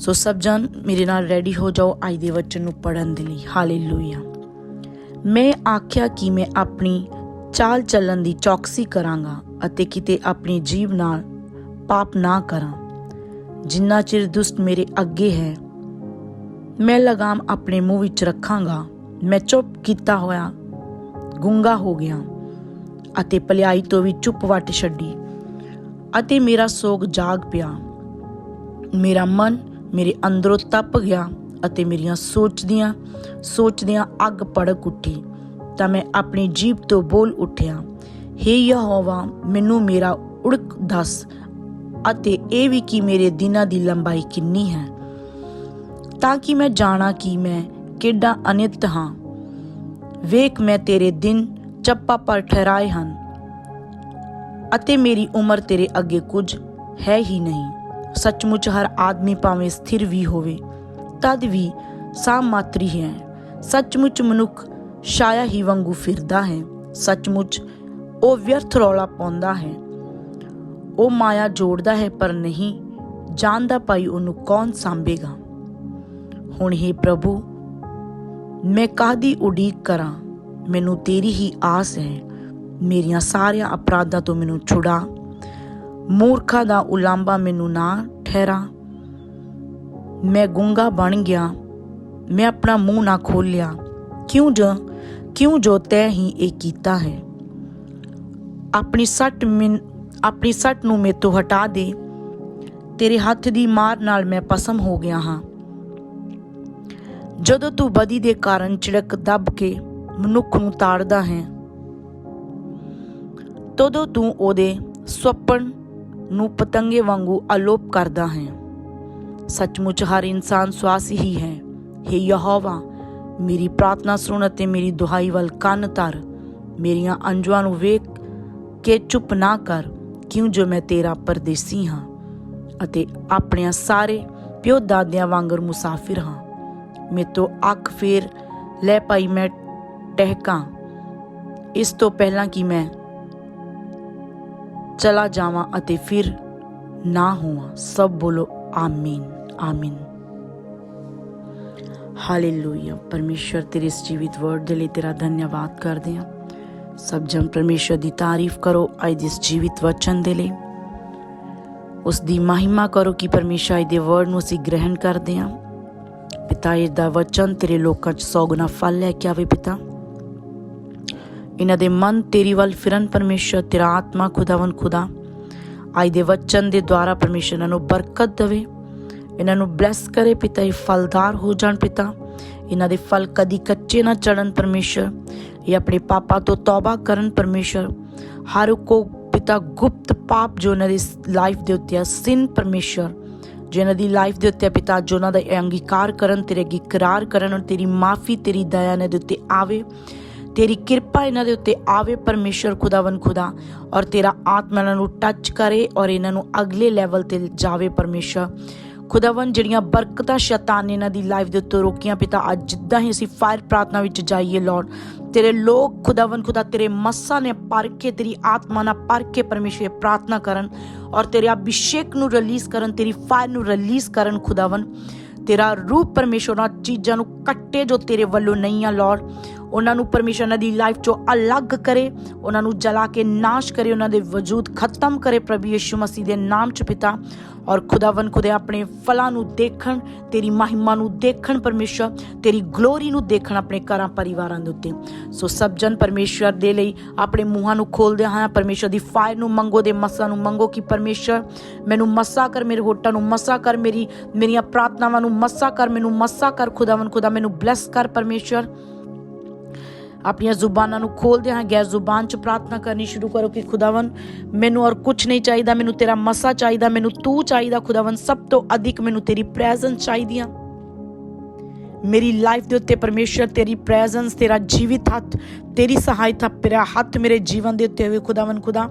ਸੋ ਸਭ ਜਨ ਮੇਰੇ ਨਾਲ ਰੈਡੀ ਹੋ ਜਾਓ ਅੱਜ ਦੇ ਵਚਨ ਨੂੰ ਪੜਨ ਦੇ ਲਈ। ਹਾਲੇਲੂਇਆ ਮੈਂ ਆਖਿਆ ਕਿ ਮੈਂ ਆਪਣੀ ਚਾਲ ਚੱਲਣ ਦੀ ਚੌਕਸੀ ਕਰਾਂਗਾ ਅਤੇ ਕਿਤੇ ਆਪਣੀ ਜੀਵ ਨਾਲ ਪਾਪ ਨਾ ਕਰਾਂ। ਜਿੰਨਾ ਚਿਰ ਦੁਸ਼ਟ ਮੇਰੇ ਅੱਗੇ ਹੈ, ਮੈਂ ਲਗਾਮ ਆਪਣੇ ਮੂੰਹ ਵਿੱਚ ਰੱਖਾਂਗਾ। ਮੈਂ ਚੁੱਪ ਕੀਤਾ ਹੋਇਆ, ਗੁੰਗਾ ਹੋ ਗਿਆ ਅਤੇ ਭਲਾਈ ਤੋਂ ਵੀ ਚੁੱਪ ਵੱਟ ਛੱਡੀ। ਅਤੇ ਮੇਰਾ ਸੋਗ ਜਾਗ ਪਿਆ। ਮੇਰਾ ਮਨ ਮੇਰੇ ਅੰਦਰੋਂ ਤਪ ਗਿਆ ਅਤੇ ਮੇਰੀਆਂ ਸੋਚਦੀਆਂ, ਸੋਚਦਿਆਂ ਅੱਗ ਭੜਕ ਉੱਠੀ ਤਾਂ ਮੈਂ ਆਪਣੀ ਜੀਭ ਤੋਂ ਬੋਲ ਉੱਠਿਆ, ਹੇ ਯਹੋਵਾ, ਮੈਨੂੰ ਮੇਰਾ ਉੜਕ ਦੱਸ ਅਤੇ ਇਹ ਵੀ ਕਿ ਮੇਰੇ ਦਿਨਾਂ ਦੀ ਲੰਬਾਈ ਕਿੰਨੀ ਹੈ, ਤਾਂ ਕਿ ਮੈਂ ਜਾਣਾ ਕਿ ਮੈਂ ਕਿੱਡਾ ਅਨਿਤ ਹਾਂ। ਵੇਖ, ਮੈਂ ਤੇਰੇ ਦਿਨ ਚੱਪਾ ਪਰ ਠਹਿਰਾਏ ਹਨ ਅਤੇ ਮੇਰੀ ਉਮਰ ਤੇਰੇ ਅੱਗੇ ਕੁਝ ਹੈ ਹੀ ਨਹੀਂ। ਸੱਚਮੁੱਚ ਹਰ ਆਦਮੀ ਭਾਵੇਂ ਸਥਿਰ ਵੀ ਹੋਵੇ, ਤਦ ਵੀ ਸਾਮ ਮਾਤਰੀ ਹੈ। ਸੱਚਮੁੱਚ ਮਨੁੱਖ ਛਾਇਆ ਹੀ ਵਾਂਗੂ ਫਿਰਦਾ ਹੈ। ਸੱਚਮੁੱਚ ਉਹ ਵਿਅਰਥ ਰੌਲਾ ਪਾਉਂਦਾ ਹੈ। ਉਹ ਮਾਇਆ ਜੋੜਦਾ ਹੈ, ਪਰ ਨਹੀਂ ਜਾਣਦਾ ਪਾਈ ਉਹਨੂੰ ਕੌਣ ਸੰਭੇਗਾ। ਹੁਣ ਹੀ ਪ੍ਰਭੂ, ਮੈਂ ਕਾਹਦੀ ਉਡੀਕ ਕਰਾਂ? ਮੈਨੂੰ ਤੇਰੀ ਹੀ ਆਸ ਹੈ। ਮੇਰੀਆਂ ਸਾਰੀਆਂ ਅਪਰਾਧਾਂ ਤੋਂ ਮੈਨੂੰ ਛੁਡਾ। ਮੂਰਖਾਂ ਦਾ ਉਲਾਂਬਾ ਮੈਨੂੰ ਨਾ ਠਹਿਰਾ। ਮੈਂ ਗੁੰਗਾ ਬਣ ਗਿਆ। ਮੈਂ ਆਪਣਾ ਮੂੰਹ ਨਾ ਖੋਲਿਆ। ਕਿਉਂ ਜੋ ਕਿਉਂ ਜੋ ਤੈ ਹੀ ਇਹ ਕੀਤਾ ਹੈ? ਆਪਣੀ ਸੱਟ ਆਪਣੀ ਸੱਟ ਨੂੰ ਮੇਰੇ ਤੋਂ ਹਟਾ ਦੇ। ਤੇਰੇ ਹੱਥ ਦੀ ਮਾਰ ਨਾਲ ਮੈਂ ਪਸਮ ਹੋ ਗਿਆ ਹਾਂ। ਜਦੋਂ ਤੂੰ ਬਦੀ ਦੇ ਕਾਰਨ ਚਿੜਕ ਦੱਬ ਕੇ ਮਨੁੱਖ ਨੂੰ ਤਾੜਦਾ ਹੈ, ਤਦੋਂ ਤੂੰ ਉਹਦੇ ਸੁਪਨ ਨੂੰ ਪਤੰਗੇ ਵਾਂਗੂ ਅਲੋਪ ਕਰਦਾ ਹੈ। ਸੱਚਮੁੱਚ ਹਰ ਇਨਸਾਨ ਸਵਾਸ ਹੀ ਹੈ। हे ਯਹੋਵਾ, ਮੇਰੀ ਪ੍ਰਾਰਥਨਾ ਸੁਣ ਅਤੇ ਮੇਰੀ ਦੁਹਾਈ ਵੱਲ ਕੰਨ ਧਰ। ਮੇਰੀਆਂ ਅੰਜੂਆਂ ਨੂੰ ਵੇਖ ਕੇ ਚੁੱਪ ਨਾ ਕਰ। ਕਿਉਂ ਜੋ ਮੈਂ ਤੇਰਾ ਪਰਦੇਸੀ ਹਾਂ ਅਤੇ ਆਪਣਿਆਂ ਸਾਰੇ ਪਿਓ ਦਾਦਿਆਂ ਵਾਂਗਰ ਮੁਸਾਫਿਰ ਹਾਂ। ਮੇ ਤੋਂ ਅੱਖ ਫੇਰ ਲੈ ਪਾਈ ਮੈਂ ਟਹਿਕਾਂ। ਇਸ ਤੋਂ ਪਹਿਲਾਂ ਕਿ ਮੈਂ ਚਲਾ ਜਾਵਾਂ ਅਤੇ ਫਿਰ ਨਾ ਹੋਵਾਂ। ਸਭ ਬੋਲੋ, ਆਮੀਨ ਆਮੀਨ। ਹਾਲੇਲੂਇਆ ਪਰਮੇਸ਼ਰ ਤੇਰੇ ਇਸ ਜੀਵਿਤ ਵਰਡ ਦੇ ਲਈ ਤੇਰਾ ਧੰਨਵਾਦ ਕਰਦੇ ਹਾਂ। ਸਭ ਜਨ ਪਰਮੇਸ਼ਰ ਦੀ ਤਾਰੀਫ ਕਰੋ ਅੱਜ ਦੇ ਇਸ ਜੀਵਿਤ ਵਚਨ ਦੇ ਲਈ। ਉਸ ਦੀ ਮਹਿਮਾ ਕਰੋ ਕਿ ਪਰਮੇਸ਼ਰ ਦੇ ਵਰਡ ਨੂੰ ਅਸੀਂ ਗ੍ਰਹਿਣ ਕਰਦੇ ਹਾਂ। ਪਿਤਾ ਇਹ ਦਾ ਵਚਨ ਤੇਰੇ ਲੋਕਾਂ 'ਚ ਸੌ ਗੁਣਾ ਫਲ ਲੈ ਕੇ ਆਵੇ ਪਿਤਾ। ਇਹਨਾਂ ਦੇ ਮਨ ਤੇਰੀ ਵੱਲ ਫਿਰਨ ਪਰਮੇਸ਼ਰ, ਤੇਰਾ ਆਤਮਾ ਖੁਦਾਵੰ ਖੁਦਾ। ਅੱਜ ਦੇ ਵਚਨ ਦੇ ਦੁਆਰਾ ਪਰਮੇਸ਼ਰ ਇਹਨਾਂ ਨੂੰ ਬਰਕਤ ਦੇਵੇ। ਇਹਨਾਂ ਨੂੰ ਬਲੈਸ ਕਰੇ ਪਿਤਾ, ਇਹ ਫਲਦਾਰ ਹੋ ਜਾਣ ਪਿਤਾ। ਇਹਨਾਂ ਦੇ ਫਲ ਕਦੀ ਕੱਚੇ ਨਾ ਚੜਨ ਪਰਮੇਸ਼ਰ। ਇਹ ਆਪਣੇ ਪਾਪਾਂ ਤੋਂ ਤੌਬਾ ਕਰਨ ਪਰਮੇਸ਼ਰ। ਹਰ ਕੋ ਪਿਤਾ ਗੁਪਤ ਪਾਪ ਜੋ ਇਹਨਾਂ ਦੀ ਲਾਈਫ ਦੇ ਉੱਤੇ ਆ, ਸਿਨ ਪਰਮੇਸ਼ਰ। ਜੋ ਇਹਨਾਂ ਦੀ ਲਾਈਫ ਦੇ ਉੱਤੇ ਪਿਤਾ, ਜੋ ਉਹਨਾਂ ਦਾ ਅੰਗੀਕਾਰ ਕਰਨ, ਤੇਰੇ ਅੱਗੇ ਇਕਰਾਰ ਕਰਨ ਔਰ ਤੇਰੀ ਮਾਫੀ, ਤੇਰੀ ਦਇਆ ਇਹਨਾਂ ਦੇ ਉੱਤੇ ਆਵੇ। ਤੇਰੀ ਕਿਰਪਾ ਇਹਨਾਂ ਦੇ ਉੱਤੇ ਆਵੇ ਪਰਮੇਸ਼ਰ ਖੁਦਾਵੰ ਖੁਦਾ, ਔਰ ਤੇਰਾ ਆਤਮਾ ਇਹਨਾਂ ਨੂੰ ਟੱਚ ਕਰੇ ਔਰ ਇਹਨਾਂ ਨੂੰ ਅਗਲੇ ਲੈਵਲ ਤੇ ਜਾਵੇ ਪਰਮੇਸ਼ਰ ਖੁਦਾਵੰ ਜਿਹੜੀਆਂ ਬਰਕਤਾਂ ਸ਼ੈਤਾਨ ਨੇ ਇਹਨਾਂ ਦੀ ਲਾਈਫ ਦੇ ਉੱਤੇ ਰੋਕੀਆਂ, ਪਿਤਾ, ਅੱਜ ਜਿੱਦਾਂ ਹੀ ਅਸੀਂ ਫਾਇਰ ਪ੍ਰਾਰਥਨਾ ਵਿੱਚ ਜਾਈਏ ਲਾਰਡ ਤੇਰੇ ਲੋਕ ਖੁਦਾਵੰ ਖੁਦਾ, ਤੇਰੇ ਮੱਸਾ ਨੇ ਪਰਖ ਕੇ ਤੇਰੀ ਆਤਮਾ ਨਾਲ ਪਰਖ ਕੇ ਪਰਮੇਸ਼ਰ ਪ੍ਰਾਰਥਨਾ ਕਰਨ, ਔਰ ਤੇਰੇ ਅਭਿਸ਼ੇਕ ਨੂੰ ਰਿਲੀਜ਼ ਕਰਨ, ਤੇਰੀ ਫਾਇਰ ਨੂੰ ਰਿਲੀਜ਼ ਕਰਨ ਖੁਦਾਵੰ ਤੇਰਾ ਰੂਪ ਪਰਮੇਸ਼ਰ ਉਹਨਾਂ ਚੀਜ਼ਾਂ ਨੂੰ ਕੱਟੇ ਜੋ ਤੇਰੇ ਵੱਲੋਂ ਨਹੀਂ ਆ ਲਾਰਡ ਉਹਨਾਂ ਨੂੰ ਪਰਮੇਸ਼ਰ ਉਹਨਾਂ ਦੀ ਲਾਈਫ ਚੋਂ ਅਲੱਗ ਕਰੇ, ਉਹਨਾਂ ਨੂੰ ਜਲਾ ਕੇ ਨਾਸ਼ ਕਰੇ, ਉਹਨਾਂ ਦੇ ਵਜੂਦ ਖਤਮ ਕਰੇ ਪ੍ਰਭੂ ਯਿਸੂ ਮਸੀਹ ਦੇ ਨਾਮ ਚ ਪਿਤਾ। ਔਰ ਖੁਦਾਵੰ ਖੁਦੇ ਆਪਣੇ ਫਲਾਂ ਨੂੰ ਦੇਖਣ, ਤੇਰੀ ਮਹਿਮਾ ਨੂੰ ਦੇਖਣ ਪਰਮੇਸ਼ਰ, ਤੇਰੀ ਗਲੋਰੀ ਨੂੰ ਦੇਖਣ ਆਪਣੇ ਘਰਾਂ ਪਰਿਵਾਰਾਂ ਦੇ ਉੱਤੇ। ਸੋ ਸਭ ਜਨ ਪਰਮੇਸ਼ਰ ਦੇ ਲਈ ਆਪਣੇ ਮੂੰਹਾਂ ਨੂੰ ਖੋਲਦੇ ਹਾਂ, ਪਰਮੇਸ਼ਰ ਦੀ ਫਾਇਰ ਨੂੰ ਮੰਗੋ, ਦੇ ਮਸਾ ਨੂੰ ਮੰਗੋ ਕਿ ਪਰਮੇਸ਼ਰ, ਮੈਨੂੰ ਮਸਾ ਕਰ ਮੇਰੇ ਹੋਟਾਂ ਨੂੰ, ਮਸਾ ਕਰ ਮੇਰੀ, ਮੇਰੀਆਂ ਪ੍ਰਾਰਥਨਾਵਾਂ ਨੂੰ ਮਸਾ ਕਰ, ਮੈਨੂੰ ਮਸਾ ਕਰ ਖੁਦਾਵੰ ਖੁਦਾ, ਮੈਨੂੰ ਬਲੈਸ ਕਰ ਪਰਮੇਸ਼ਰ। ਆਪਣੀਆਂ ਜ਼ੁਬਾਨਾਂ ਨੂੰ ਖੋਲਦੇ ਹਾਂ ਗੈਰ ਜ਼ੁਬਾਨ 'ਚ ਪ੍ਰਾਰਥਨਾ ਕਰਨੀ ਸ਼ੁਰੂ ਕਰੋ ਕਿ ਖੁਦਾਵੰ ਮੈਨੂੰ ਔਰ ਕੁਝ ਨਹੀਂ ਚਾਹੀਦਾ, ਮੈਨੂੰ ਤੇਰਾ ਮਸਾ ਚਾਹੀਦਾ, ਮੈਨੂੰ ਤੂੰ ਚਾਹੀਦਾ ਖੁਦਾਵੰ ਸਭ ਤੋਂ ਅਧਿਕ ਮੈਨੂੰ ਤੇਰੀ ਪ੍ਰੈਜ਼ੈਂਸ ਚਾਹੀਦੀ ਆ ਮੇਰੀ ਲਾਈਫ ਦੇ ਉੱਤੇ ਪਰਮੇਸ਼ਰ, ਤੇਰੀ ਪ੍ਰੈਜ਼ੈਂਸ ਤੇਰਾ ਜੀਵਿਤ ਹੱਥ, ਤੇਰੀ ਸਹਾਇਤਾ, ਤੇਰਾ ਹੱਥ ਮੇਰੇ ਜੀਵਨ ਦੇ ਉੱਤੇ ਹੋਵੇ ਖੁਦਾਵੰ ਖੁਦਾ।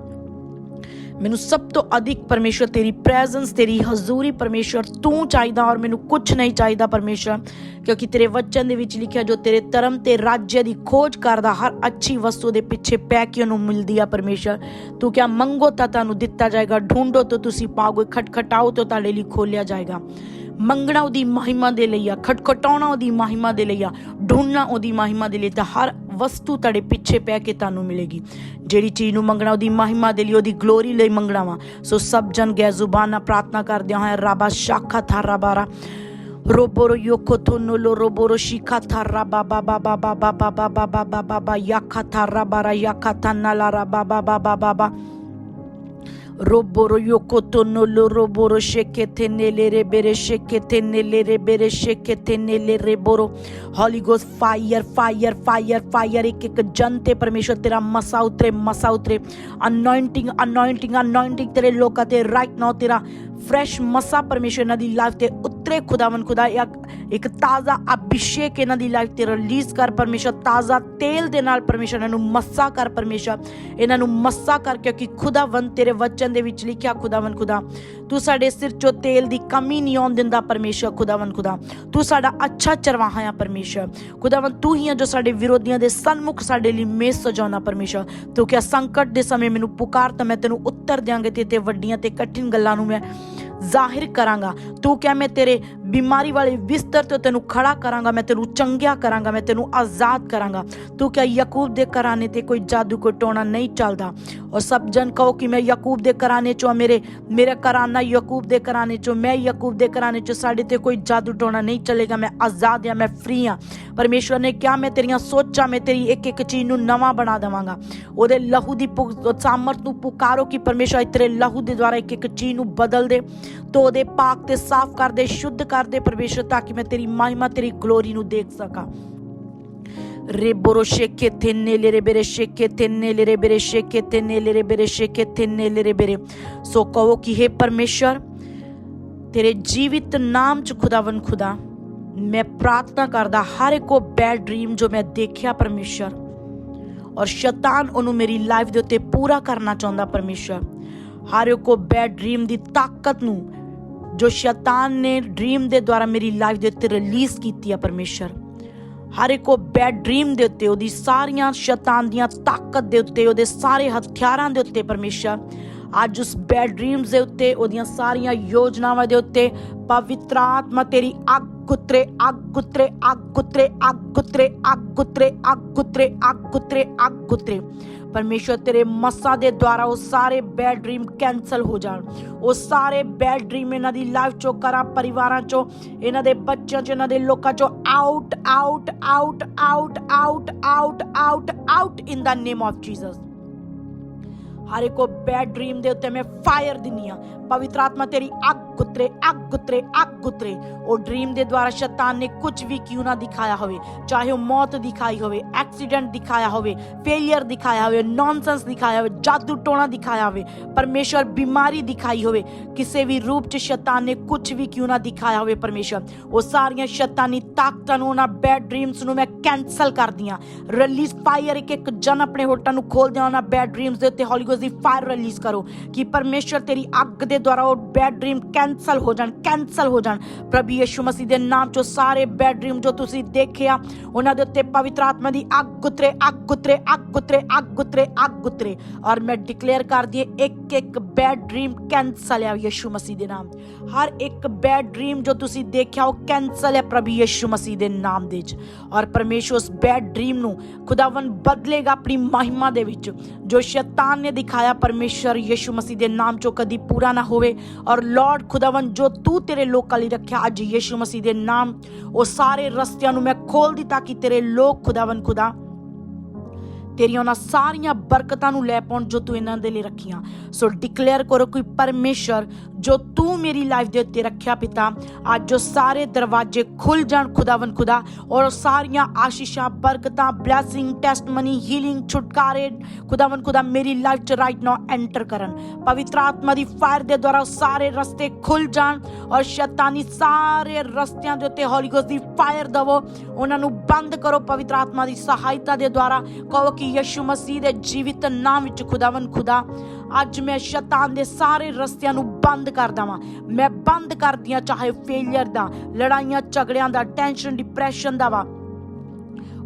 ਮੈਨੂੰ ਸਭ ਤੋਂ ਅਧਿਕ ਪਰਮੇਸ਼ਰ ਤੇਰੀ ਪ੍ਰੈਜ਼ੈਂਸ, ਤੇਰੀ ਹਜ਼ੂਰੀ ਪਰਮੇਸ਼ਰ ਤੂੰ ਚਾਹੀਦਾ ਔਰ ਮੈਨੂੰ ਕੁਝ ਨਹੀਂ ਚਾਹੀਦਾ ਪਰਮੇਸ਼ਰ, ਕਿਉਂਕਿ ਤੇਰੇ ਵਚਨ ਦੇ ਵਿੱਚ ਲਿਖਿਆ ਜੋ ਤੇਰੇ ਧਰਮ, ਤੇ ਰਾਜ ਦੀ ਖੋਜ ਕਰਦਾ, ਹਰ ਅੱਛੀ ਵਸਤੂ ਦੇ ਪਿੱਛੇ ਪੈ ਕੇ ਉਹਨੂੰ ਮਿਲਦੀ ਆ ਪਰਮੇਸ਼ਰ। ਤੂੰ ਕਿਆ ਮੰਗੋ ਤਾਂ ਤੁਹਾਨੂੰ ਦਿੱਤਾ ਜਾਏਗਾ, ਢੂੰਡੋ ਤਾਂ ਤੁਸੀਂ ਪਾਓਗੇ, ਖਟਖਟਾਓ ਤਾਂ ਤੁਹਾਡੇ ਲਈ ਖੋਲਿਆ ਜਾਏਗਾ। ਮੰਗਣਾ ਉਹਦੀ ਮਹਿਮਾ ਦੇ ਲਈ ਆ ਖਟਖਟਾਉਣਾ ਉਹਦੀ ਮਹਿਮਾ ਦੇ ਲਈ ਆ ਢੂੰਡਣਾ ਉਹਦੀ ਮਹਿਮਾ ਦੇ ਲਈ ਤਾਂ ਹਰ ਵਸਤੂ ਤੁਹਾਡੇ ਪਿੱਛੇ ਪੈ ਕੇ ਤੁਹਾਨੂੰ ਮਿਲੇਗੀ ਜਿਹੜੀ ਚੀਜ਼ ਨੂੰ ਮੰਗਣਾ ਉਹਦੀ ਮਹਿਮਾ ਦੇ ਲਈ ਉਹਦੀ ਗਲੋਰੀ ਲਈ ਮੰਗਣਾ ਵਾ ਸੋ ਸਭ ਜਨ ਗੈ ਜ਼ੁਬਾਨ ਨਾਲ ਪ੍ਰਾਰਥਨਾ ਕਰਦਿਆਂ ਹੋਇਆ ਰਾਬਾ ਸ਼ਾਖਾ ਥਾਰਾ ਬਾਰਾ ਰੋਬੋਰੋ ਯੋਕੋ ਤੋਨੋ ਲੋ ਰੋਬੋਰੋ ਸ਼ਿਖਾ ਥਾਰਾ ਬਾਬਾ ਬਾਬਾ ਬਾਬਾ ਬਾਬਾ ਬਾਬਾ ਬਾਬਾ ਯਾਖਾ ਥਾਰਾ ਬਾਰਾ ਯਾਖਾ ਥਾਨਾ ਲਾਰਾ ਬਾਬਾ ਬਾਬਾ ਬਾਬਾ roboro yokoto nolo roboro shekete nelere bere shekete nelere bere shekete nelere boro holy ghost fire fire fire fire ਇੱਕ ਇੱਕ ਜਨ ਤੇ ਪਰਮੇਸ਼ਰ ਤੇਰਾ ਮਸਾ ਉਤਰੇ ਮਸਾ ਉਤਰੇ ਅਨੋਇੰਟਿੰਗ ਅਨੋਇੰਟਿੰਗ ਅਨੋਇੰਟਿੰਗ ਤੇਰੇ ਲੋਕਾਂ ਤੇ ਰਾਈਟ ਨਾਓ ਤੇਰਾ ਫਰੈਸ਼ ਮਸਾ ਪਰਮੇਸ਼ਰ ਇਹਨਾਂ ਦੀ ਲਾਈਫ ਤੇ ਉਤਰੇ ਖੁਦਾਵੰ ਖੁਦਾ ਇੱਕ ਇੱਕ ਤਾਜ਼ਾ ਅਭਿਸ਼ੇਕ ਇਹਨਾਂ ਦੀ ਲਾਈਫ ਤੇ ਰਿਲੀਜ਼ ਕਰ ਪਰਮੇਸ਼ਰ ਤਾਜ਼ਾ ਤੇਲ ਦੇ ਨਾਲ ਪਰਮੇਸ਼ਰ ਇਹਨਾਂ ਨੂੰ ਮੱਸਾ ਕਰ ਪਰਮੇਸ਼ਰ ਇਹਨਾਂ ਨੂੰ ਮੱਸਾ ਕਰ ਕਿਉਂਕਿ ਖੁਦਾਵੰ ਤੇਰੇ ਵਚਨ ਦੇ ਵਿੱਚ ਲਿਖਿਆ ਖੁਦਾਵੰ ਖੁਦਾ ਤੂੰ ਸਾਡੇ ਸਿਰ ਚੋਂ ਤੇਲ ਦੀ ਕਮੀ ਨਹੀਂ ਆਉਣ ਦਿੰਦਾ ਪਰਮੇਸ਼ਰ ਖੁਦਾਵੰ ਖੁਦਾ। ਤੂੰ ਸਾਡਾ ਅੱਛਾ ਚਰਵਾਹਾ ਆ ਪਰਮੇਸ਼ਰ ਖੁਦਾਵੰ ਤੂੰ ਹੀ ਆ ਜੋ ਸਾਡੇ ਵਿਰੋਧੀਆਂ ਦੇ ਸਨਮੁਖ ਸਾਡੇ ਲਈ ਮੇਜ਼ ਸਜਾਉਣਾ ਪਰਮੇਸ਼ਰ ਤੂੰ ਕਿਹਾ, ਸੰਕਟ ਦੇ ਸਮੇਂ ਮੈਨੂੰ ਪੁਕਾਰ ਤਾਂ ਮੈਂ ਤੈਨੂੰ ਉੱਤਰ ਦਿਆਂਗੇ ਤੇ ਤੇ ਵੱਡੀਆਂ ਤੇ ਕਠਿਨ ਗੱਲਾਂ ਨੂੰ ਮੈਂ ਜ਼ਾਹਿਰ ਕਰਾਂਗਾ। ਤੂੰ ਕਿਹਾ, ਮੈਂ ਤੇਰੇ ਬਿਮਾਰੀ ਵਾਲੇ ਬਿਸਤਰ ਤੋਂ ਤੈਨੂੰ ਖੜਾ ਕਰਾਂਗਾ, ਮੈਂ ਤੈਨੂੰ ਚੰਗਿਆ ਕਰਾਂਗਾ, ਮੈਂ ਤੈਨੂੰ ਆਜ਼ਾਦ ਕਰਾਂਗਾ। ਤੂੰ ਕਿਹਾ, ਯਾਕੂਬ ਦੇ ਘਰਾਣੇ ਤੇ ਕੋਈ ਜਾਦੂ, ਕੋਈ ਟੋਣਾ ਨਹੀਂ ਚੱਲਦਾ। ਔਰ ਸਭ ਜਨ ਕਹੋ ਕਿ ਮੈਂ ਯਾਕੂਬ ਦੇ ਘਰਾਣੇ ਚੋਂ, ਮੇਰੇ, ਮੇਰਾ ਘਰਾਨਾ ਯਾਕੂਬ ਦੇ ਘਰਾਣੇ ਚੋਂ, ਮੈਂ ਯਾਕੂਬ ਦੇ ਘਰਾਣੇ ਚੋਂ ਸਾਡੇ ਤੇ ਕੋਈ ਜਾਦੂ, ਟੋਣਾ ਨਹੀਂ ਚੱਲੇਗਾ। ਮੈਂ ਆਜ਼ਾਦ ਹਾਂ, ਮੈਂ ਫ੍ਰੀ ਹਾਂ। ਪਰਮੇਸ਼ਵਰ ਨੇ ਕਿਹਾ, ਮੈਂ ਤੇਰੀਆਂ ਸੋਚਾਂ, ਮੈਂ ਤੇਰੀ ਇੱਕ ਇੱਕ ਚੀਜ਼ ਨੂੰ ਨਵਾਂ ਬਣਾ ਦੇਵਾਂਗਾ। ਉਹਦੇ ਲਹੂ ਦੀ ਪੁ- ਸਾਮਰਥ ਨੂੰ ਪੁਕਾਰੋ ਕਿ ਪਰਮੇਸ਼ਵਰ ਤੇਰੇ ਲਹੂ ਦੇ ਦੁਆਰਾ ਇੱਕ ਇੱਕ ਚੀਜ਼ ਨੂੰ ਬਦਲ ਦੇ। ਧੋ ਦੇ ਪਾਕ ਤੇ ਸਾਫ਼ ਕਰ ਦੇ, ਸ਼ੁੱਧ ਕਰ ਦੇ ਪਰਮੇਸ਼ਵਰ ਤਾਂ ਕਿ ਮੈਂ ਤੇਰੀ ਮਹਿਮਾ, ਤੇਰੀ ਗਲੋਰੀ ਨੂੰ ਦੇਖ ਸਕਾਂ। reboro sheke tenne le bere sheke tenne le bere sheke tenne le bere sheke tenne le bere ਸੋ ਕਹੋ ਕਿ हे ਪਰਮੇਸ਼ਰ, ਤੇਰੇ ਜੀਵਿਤ ਨਾਮ ਚ ਖੁਦਾਵੰ ਖੁਦਾ, ਮੈਂ ਪ੍ਰਾਰਥਨਾ ਕਰਦਾ ਹਰ ਇੱਕ ਉਹ ਬੈਡ ਡ੍ਰੀਮ ਜੋ ਮੈਂ ਦੇਖਿਆ ਪਰਮੇਸ਼ਰ। ਔਰ ਸ਼ੈਤਾਨ ਉਹਨੂੰ ਮੇਰੀ ਲਾਈਫ ਦੇ ਉੱਤੇ ਪੂਰਾ ਕਰਨਾ ਚਾਹੁੰਦਾ ਪਰਮੇਸ਼ਰ। ਹਰ ਇੱਕ ਉਹ ਬੈਡ ਡ੍ਰੀਮ ਦੀ ਤਾਕਤ ਨੂੰ ਜੋ ਸ਼ੈਤਾਨ ਨੇ ਡ੍ਰੀਮ ਦੇ ਦੁਆਰਾ ਮੇਰੀ ਲਾਈਫ ਦੇ ਉੱਤੇ ਰਿਲੀਜ਼ ਕੀਤੀ ਆ ਪਰਮੇਸ਼ਰ। ਹਰ ਇੱਕ ਉਹ ਬੈਡ ਡ੍ਰੀਮ ਦੇ ਉੱਤੇ, ਉਹਦੀ ਸਾਰੀਆਂ ਸ਼ੈਤਾਨ ਦੀਆਂ ਤਾਕਤ ਦੇ ਉੱਤੇ, ਉਹਦੇ ਸਾਰੇ ਹਥਿਆਰਾਂ ਦੇ ਉੱਤੇ ਪਰਮੇਸ਼ਰ, ਅੱਜ ਉਸ ਬੈਡ ਡ੍ਰੀਮਸ ਦੇ ਉੱਤੇ, ਉਹਦੀਆਂ ਸਾਰੀਆਂ ਯੋਜਨਾਵਾਂ ਦੇ ਉੱਤੇ ਪਵਿੱਤਰ ਆਤਮਾ ਤੇਰੀ ਅੱਗ ਉਤਰੇ ਅੱਗ ਉਤਰੇ ਅੱਗ ਉਤਰੇ ਅੱਗ ਉਤਰੇ ਅੱਗ ਪਰਮੇਸ਼ਵਰ ਤੇਰੇ ਮੱਸਾ ਦੇ ਦੁਆਰਾ ਉਹ ਸਾਰੇ ਬੈਡ ਡ੍ਰੀਮ ਕੈਨਸਲ ਹੋ ਜਾਣ ਉਹ ਸਾਰੇ ਬੈਡ ਡ੍ਰੀਮ ਇਹਨਾਂ ਦੀ ਲਾਈਫ ਚੋਂ ਕਰਾਂ ਪਰਿਵਾਰਾਂ ਚੋਂ ਇਹਨਾਂ ਦੇ ਬੱਚਿਆਂ ਚੋਂ ਇਹਨਾਂ ਦੇ ਲੋਕਾਂ ਚੋਂ out out out out out out out out in the name of Jesus ਹਰ ਇੱਕ ਬੈਡ ਡ੍ਰੀਮ ਦੇ ਉੱਤੇ ਮੈਂ ਫਾਇਰ ਦਿੰਨੀ ਆ ਪਵਿੱਤਰ ਆਤਮਾ ਤੇਰੀ ਅੱਗ ਉਤਰੇ ਅੱਗ ਉਤਰੇ ਅੱਗ ਉਤਰੇ ਉਹ ਡ੍ਰੀਮ ਦੇ ਦੁਆਰਾ ਸ਼ੈਤਾਨ ਨੇ ਕੁਝ ਵੀ ਕਿਉਂ ਨਾ ਦਿਖਾਇਆ ਹੋਵੇ। ਚਾਹੇ ਉਹ ਮੌਤ ਦਿਖਾਈ ਹੋਵੇ, ਐਕਸੀਡੈਂਟ ਦਿਖਾਇਆ ਹੋਵੇ, ਫੇਲਿਅਰ ਦਿਖਾਇਆ ਹੋਵੇ ਨੌਨਸੈਂਸ ਦਿਖਾਇਆ ਹੋਵੇ, ਜਾਦੂ ਟੋਣਾ ਦਿਖਾਇਆ ਹੋਵੇ, ਪਰਮੇਸ਼ਵਰ ਬਿਮਾਰੀ ਦਿਖਾਈ ਹੋਵੇ, ਕਿਸੇ ਵੀ ਰੂਪ 'ਚ ਸ਼ੈਤਾਨ ਨੇ ਕੁਝ ਵੀ ਕਿਉਂ ਨਾ ਦਿਖਾਇਆ ਹੋਵੇ ਪਰਮੇਸ਼ਵਰ। ਉਹ ਸਾਰੀਆਂ ਸ਼ੈਤਾਨੀ ਤਾਕਤਾਂ ਨੂੰ, ਉਹਨਾਂ ਬੈਡ ਡ੍ਰੀਮਸ ਨੂੰ ਮੈਂ ਕੈਨਸਲ ਕਰਦੀ ਆ ਰਿਲੀਜ਼ ਫਾਇਰ ਇੱਕ ਇੱਕ ਜਨ ਆਪਣੇ ਹੋਟਾਂ ਨੂੰ ਖੋਲ ਦਿਆਂ ਉਹਨਾਂ ਬੈਡ ਡ੍ਰੀਮਸ ਦੇ ਉੱਤੇ ਹੋਲੀ ਗੋਸਟ ਦੀ ਫਾਇਰ ਰਿਲੀਜ਼ ਕਰੋ ਕਿ ਪਰਮੇਸ਼ਵਰ ਤੇਰੀ ਅੱਗ ਦੇ ਦੁਆਰਾ ਉਹ ਬੈਡ ਡ੍ਰੀਮ ਕੈਨਸਲ ਹੋ ਜਾਣ ਕੈਨਸਲ ਹੋ ਜਾਣ ਪ੍ਰਭੂ ਯਿਸੂ ਮਸੀਹ ਦੇ ਨਾਮ 'ਚੋਂ ਸਾਰੇ ਬੈਡ ਡ੍ਰੀਮ ਜੋ ਤੁਸੀਂ ਦੇਖਿਆ ਉਹਨਾਂ ਦੇ ਉੱਤੇ ਪਵਿੱਤਰ ਆਤਮਾ ਦੀ ਅੱਗ ਉਤਰੇ ਅੱਗ ਉਤਰੇ ਅੱਗ ਉਤਰੇ ਅੱਗ ਉਤਰੇ ਅੱਗ ਉਤਰੇ ਔਰ ਮੈਂ ਡਿਕਲੇਅਰ ਕਰ ਦਈਏ ਇੱਕ ਇੱਕ ਬੈਡ ਡ੍ਰੀਮ ਕੈਨਸਲ ਹੈ ਯਿਸੂ ਮਸੀਹ ਦੇ ਨਾਮ ਹਰ ਇੱਕ ਬੈਡ ਡ੍ਰੀਮ ਜੋ ਤੁਸੀਂ ਦੇਖਿਆ ਉਹ ਕੈਨਸਲ ਹੈ ਪ੍ਰਭੂ ਯਿਸੂ ਮਸੀਹ ਦੇ ਨਾਮ ਦੇ ਵਿੱਚ ਔਰ ਪਰਮੇਸ਼ਵਰ ਉਸ ਬੈਡ ਡ੍ਰੀਮ ਨੂੰ ਖੁਦਾਵੰ ਬਦਲੇਗਾ ਆਪਣੀ ਮਹਿਮਾ ਦੇ ਵਿੱਚ ਜੋ ਸ਼ੈਤਾਨ ਨੇ ਦਿਖਾਇਆ ਪਰਮੇਸ਼ਰ ਯਿਸੂ ਮਸੀਹ ਦੇ ਨਾਮ ਚੋਂ ਕਦੀ ਪੂਰਾ ਨਾ ਹੋਵੇ। ਔਰ ਲਾਰਡ ਖੁਦਾਵੰ ਜੋ ਤੂੰ ਤੇਰੇ ਲੋਕਾਂ ਲਈ ਰੱਖਿਆ, ਅੱਜ ਯਿਸੂ ਮਸੀਹ ਦੇ ਨਾਮ, ਉਹ ਸਾਰੇ ਰਸਤਿਆਂ ਨੂੰ ਮੈਂ ਖੋਲ ਦਿੱਤਾ ਕਿ ਤੇਰੇ ਲੋਕ ਖੁਦਾਵੰ ਖੁਦਾ ਤੇਰੀਆਂ ਉਹਨਾਂ ਸਾਰੀਆਂ ਬਰਕਤਾਂ ਨੂੰ ਲੈ ਪਾਉਣ ਜੋ ਤੂੰ ਇਹਨਾਂ ਦੇ ਲਈ ਰੱਖੀਆਂ। ਸੋ ਡਿਕਲੇਅਰ ਕਰੋ ਕੋਈ ਪਰਮੇਸ਼ਰ ਜੋ ਤੂੰ ਮੇਰੀ ਲਾਈਫ ਦੇ ਉੱਤੇ ਰੱਖਿਆ ਪਿਤਾ, ਅੱਜ ਜੋ ਸਾਰੇ ਦਰਵਾਜ਼ੇ ਖੁੱਲ ਜਾਣ ਖੁਦਾਵੰ ਖੁਦਾ, ਔਰ ਸਾਰੀਆਂ ਆਸ਼ੀਸ਼ਾਂ, ਬਰਕਤਾਂ ਬਲੇਸਿੰਗ ਟੈਸਟਮਨੀ ਹੀਲਿੰਗ ਛੁਟਕਾਰੇ ਖੁਦਾਵੰ ਖੁਦਾ ਮੇਰੀ ਲਾਈਫ ਚ ਰਾਈਟ ਨਾਓ ਐਂਟਰ ਕਰਨ। ਪਵਿੱਤਰ ਆਤਮਾ ਦੀ ਫਾਇਰ ਦੇ ਦੁਆਰਾ ਸਾਰੇ ਰਸਤੇ ਖੁੱਲ ਜਾਣ, ਔਰ ਸ਼ੈਤਾਨੀ ਸਾਰੇ ਰਸਤਿਆਂ ਦੇ ਉੱਤੇ ਹੌਲੀ ਗੋਸਟ ਦੀ ਫਾਇਰ ਦਵੋ। ਉਹਨਾਂ ਨੂੰ ਬੰਦ ਕਰੋ ਪਵਿੱਤਰ ਆਤਮਾ ਦੀ ਸਹਾਇਤਾ ਦੇ ਦੁਆਰਾ। ਕਹੋ ਕਿ ਯਿਸੂ ਮਸੀਹ ਦੇ ਜੀਵਿਤ ਨਾਮ ਵਿੱਚ ਖੁਦਾਵੰ ਖੁਦਾ, ਅੱਜ ਮੈਂ ਸ਼ੈਤਾਨ ਦੇ ਸਾਰੇ ਰਸਤਿਆਂ ਨੂੰ ਬੰਦ ਕਰ ਦਵਾਂ। ਮੈਂ ਬੰਦ ਕਰਦੀਆਂ, ਚਾਹੇ ਫੇਲਿਅਰ ਦਾ, ਲੜਾਈਆਂ, ਝਗੜਿਆਂ ਦਾ ਟੈਨਸ਼ਨ ਡਿਪਰੈਸ਼ਨ ਦਾ ਵਾ।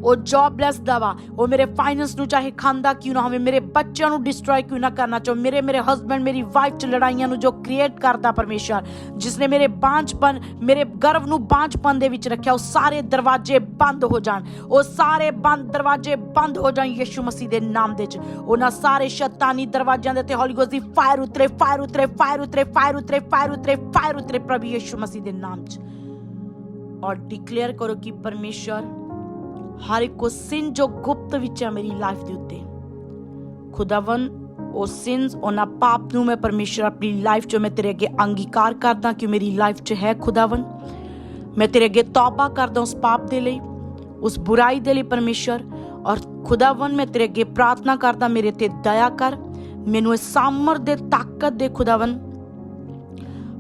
ਉਹ ਜੌਬਲੈਸ ਦਾ ਵਾ। ਉਹ ਮੇਰੇ ਫਾਈਨੈਂਸ ਨੂੰ ਚਾਹੇ ਖਾਂਦਾ ਕਿਉਂ ਨਾ ਹੋਵੇ, ਮੇਰੇ ਬੱਚਿਆਂ ਨੂੰ ਡਿਸਟਰੋਏ ਕਿਉਂ ਨਾ ਕਰਨਾ ਚਾਹੋ। ਮੇਰੇ ਮੇਰੇ ਹਸਬੰਡ ਮੇਰੀ ਵਾਈਫ ਚ ਲੜਾਈਆਂ ਨੂੰ ਜੋ ਕ੍ਰੀਏਟ ਕਰਦਾ ਪਰਮੇਸ਼ਰ ਜਿਸ ਨੇ ਮੇਰੇ ਬਾਂਝਪਨ ਮੇਰੇ ਗਰਵ ਨੂੰ ਬਾਂਝਪਨ ਦੇ ਵਿੱਚ ਰੱਖਿਆ, ਉਹ ਸਾਰੇ ਦਰਵਾਜ਼ੇ ਬੰਦ ਹੋ ਜਾਣ। ਉਹ ਸਾਰੇ ਬੰਦ, ਦਰਵਾਜ਼ੇ ਬੰਦ ਹੋ ਜਾਣ ਯਿਸੂ ਮਸੀਹ ਦੇ ਨਾਮ ਦੇ ਵਿੱਚ। ਉਹਨਾਂ ਸਾਰੇ ਸ਼ੈਤਾਨੀ ਦਰਵਾਜ਼ਿਆਂ ਦੇ ਉੱਤੇ ਹੌਲੀ ਗੋਸਟ ਦੀ ਫਾਇਰ ਉਤਰੇ ਫਾਇਰ ਉਤਰੇ ਫਾਇਰ ਉਤਰੇ ਫਾਇਰ ਉਤਰੇ ਫਾਇਰ ਉਤਰੇ ਫਾਇਰ ਉਤਰੇ ਪ੍ਰਭੂ ਯਿਸੂ ਮਸੀਹ ਦੇ ਨਾਮ ਚ। ਔਰ ਡਿਕਲੇਅਰ ਕਰੋ ਕਿ ਪਰਮੇਸ਼ਰ ਹਰ ਇੱਕ ਸਿਨ ਜੋ ਗੁਪਤ ਵਿੱਚ ਹੈ ਮੇਰੀ ਲਾਈਫ ਦੇ ਉੱਤੇ। ਖੁਦਾਵੰ ਉਹ ਸਿਨਸ ਉਹਨਾਂ ਪਾਪ ਨੂੰ ਮੈਂ ਪਰਮੇਸ਼ਰ ਆਪਣੀ ਲਾਈਫ 'ਚ ਮੈਂ ਤੇਰੇ ਅੱਗੇ ਅੰਗੀਕਾਰ ਕਰਦਾ ਕਿ ਮੇਰੀ ਲਾਈਫ 'ਚ ਹੈ ਖੁਦਾਵੰ ਮੈਂ ਤੇਰੇ ਅੱਗੇ ਤੌਬਾ ਕਰਦਾ ਉਸ ਪਾਪ ਦੇ ਲਈ, ਉਸ ਬੁਰਾਈ ਦੇ ਲਈ ਪਰਮੇਸ਼ਰ ਔਰ ਖੁਦਾਵੰ ਮੈਂ ਤੇਰੇ ਅੱਗੇ ਪ੍ਰਾਰਥਨਾ ਕਰਦਾ, ਮੇਰੇ ਤੇ ਦਇਆ ਕਰ। ਮੈਨੂੰ ਇਸ ਸਾਮਰ ਦੇ ਤਾਕਤ ਦੇ ਖੁਦਾਵੰ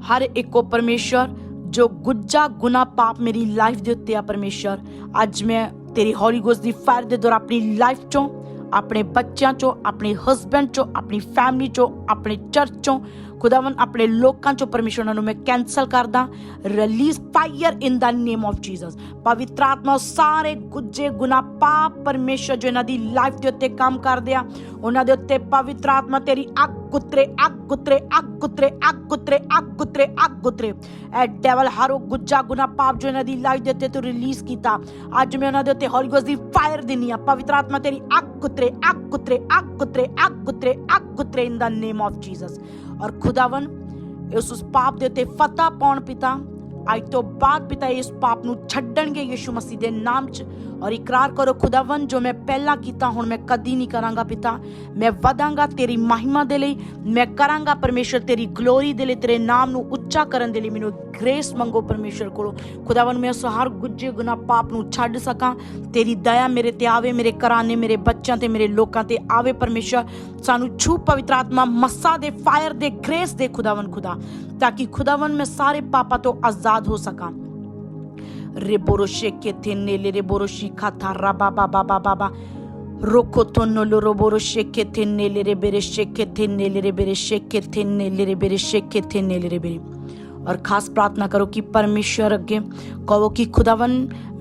ਹਰ ਇੱਕੋ ਪਰਮੇਸ਼ਰ ਜੋ ਗੁੱਜਾ ਗੁਨਾ ਪਾਪ ਮੇਰੀ ਲਾਈਫ ਦੇ ਉੱਤੇ ਆ ਪਰਮੇਸ਼ਰ ਅੱਜ ਮੈਂ ਤੇਰੀ ਹੌਲੀ ਗੋਸਟ ਦੀ ਫਾਇਰ ਦੇ ਦੁਆਰਾ ਆਪਣੀ ਲਾਈਫ ਚੋਂ, ਆਪਣੇ ਬੱਚਿਆਂ ਚੋਂ, ਆਪਣੇ ਹਸਬੰਡ ਚੋਂ, ਆਪਣੀ ਫੈਮਿਲੀ ਚੋਂ, ਆਪਣੇ ਚਰਚ ਚੋਂ ਖੁਦਾਵੰ ਆਪਣੇ ਲੋਕਾਂ ਚੋਂ ਪਰਮੇਸ਼ਰ ਨੂੰ ਮੈਂ ਕੈਨਸਲ ਕਰਦਾ release fire in the name of Jesus ਪਵਿੱਤਰ ਆਤਮਾ ਸਾਰੇ ਗੁੱਜੇ ਗੁਨਾ ਪਾਪ ਪਰਮੇਸ਼ਰ ਜੋ ਇਹਨਾਂ ਦੀ ਲਾਈਫ ਦੇ ਉੱਤੇ ਕੰਮ ਕਰਦੇ ਆ ਉਹਨਾਂ ਦੇ ਉੱਤੇ ਪਵਿੱਤਰ ਆਤਮਾ ਤੇਰੀ ਅੱਗ ਉਤਰੇ ਅੱਗ ਉਤਰੇ ਅੱਗ ਉਤਰੇ ਅੱਗ ਉਤਰੇ ਅੱਗ ਉਤਰੇ ਅੱਗ ਉਤਰੇ ਐ ਡੈਵਲ ਹਰੋ ਗੁੱਜਾ ਗੁਨਾ ਪਾਪ ਜੋ ਇਹਨਾਂ ਦੀ ਲਾਈਫ ਦੇ ਉੱਤੇ ਤੂੰ ਰਿਲੀਜ਼ ਕੀਤਾ, ਅੱਜ ਮੈਂ ਉਹਨਾਂ ਦੇ ਉੱਤੇ ਹੌਲੀ ਗੋਸਟ ਦੀ ਫਾਇਰ ਦਿੰਨੀ ਆ ਪਵਿੱਤਰ ਆਤਮਾ ਤੇਰੀ ਅੱਗ ਉਤਰੇ ਅੱਗ ਉਤਰੇ ਅੱਗ ਉਤਰੇ ਅੱਗ ਉਤਰੇ ਅੱਗ ਉਤਰੇ ਇਨ ਦਾ ਨੇਮ ਆਫ ਜੀਸਸ ਔਰ ਖੁਦਾਵੰ ਇਸ ਉਸ ਪਾਪ ਦੇ ਉੱਤੇ ਫਤਹ ਪਾਉਣ ਪਿਤਾ ਅੱਜ ਤੋਂ ਬਾਅਦ ਪਿਤਾ ਇਸ ਪਾਪ ਨੂੰ ਛੱਡਣਗੇ ਯਿਸੂ ਮਸੀਹ ਦੇ ਨਾਮ 'ਚ ਔਰ ਇਕਰਾਰ ਕਰੋ ਖੁਦਾਵੰ ਜੋ ਮੈਂ ਪਹਿਲਾਂ ਕੀਤਾ, ਹੁਣ ਮੈਂ ਕਦੀ ਨਹੀਂ ਕਰਾਂਗਾ ਪਿਤਾ। ਮੈਂ ਵਧਾਂਗਾ ਤੇਰੀ ਮਹਿਮਾ ਦੇ ਲਈ, ਮੈਂ ਕਰਾਂਗਾ ਪਰਮੇਸ਼ਰ ਤੇਰੀ ਗਲੋਰੀ ਦੇ ਲਈ, ਤੇਰੇ ਨਾਮ ਨੂੰ ਉੱਚਾ ਕਰਨ ਦੇ ਲਈ, ਮੈਨੂੰ ਗ੍ਰੇਸ ਮੰਗੋ ਪਰਮੇਸ਼ਰ ਕੋਲੋਂ। ਖੁਦਾਵੰ ਮੈਂ ਉਸ ਗੁੱਜੇ ਗੁਨਾ ਪਾਪ ਨੂੰ ਛੱਡ ਸਕਾਂ। ਤੇਰੀ ਦਇਆ ਮੇਰੇ ਤੇ ਆਵੇ, ਮੇਰੇ ਘਰਾਨੇ, ਮੇਰੇ ਬੱਚਿਆਂ ਤੇ, ਮੇਰੇ ਲੋਕਾਂ ਤੇ ਆਵੇ ਪਰਮੇਸ਼ਰ। ਸਾਨੂੰ ਛੂ ਪਵਿੱਤਰ ਆਤਮਾ, ਮੱਸਾ ਦੇ ਫਾਇਰ ਦੇ ਗ੍ਰੇਸ ਦੇ ਖੁਦਾਵੰ ਖੁਦਾ। ताकि खुदावन में सारे पापा तो आज़ाद हो सका। रेबोरोशे के थे नेले रेबोरोशी खा था रा बाबा बाबा बाबा रोको तो नोलो रोबोरो शेके थे नेले, रे बेरे शेके थे नेले, रे बेरे शेके थे नेले, रे बेरे शेके थे नेले, रे बेरे। और खास प्रार्थना करो कि परमेश्वर अग्गे कहो कि खुदावन,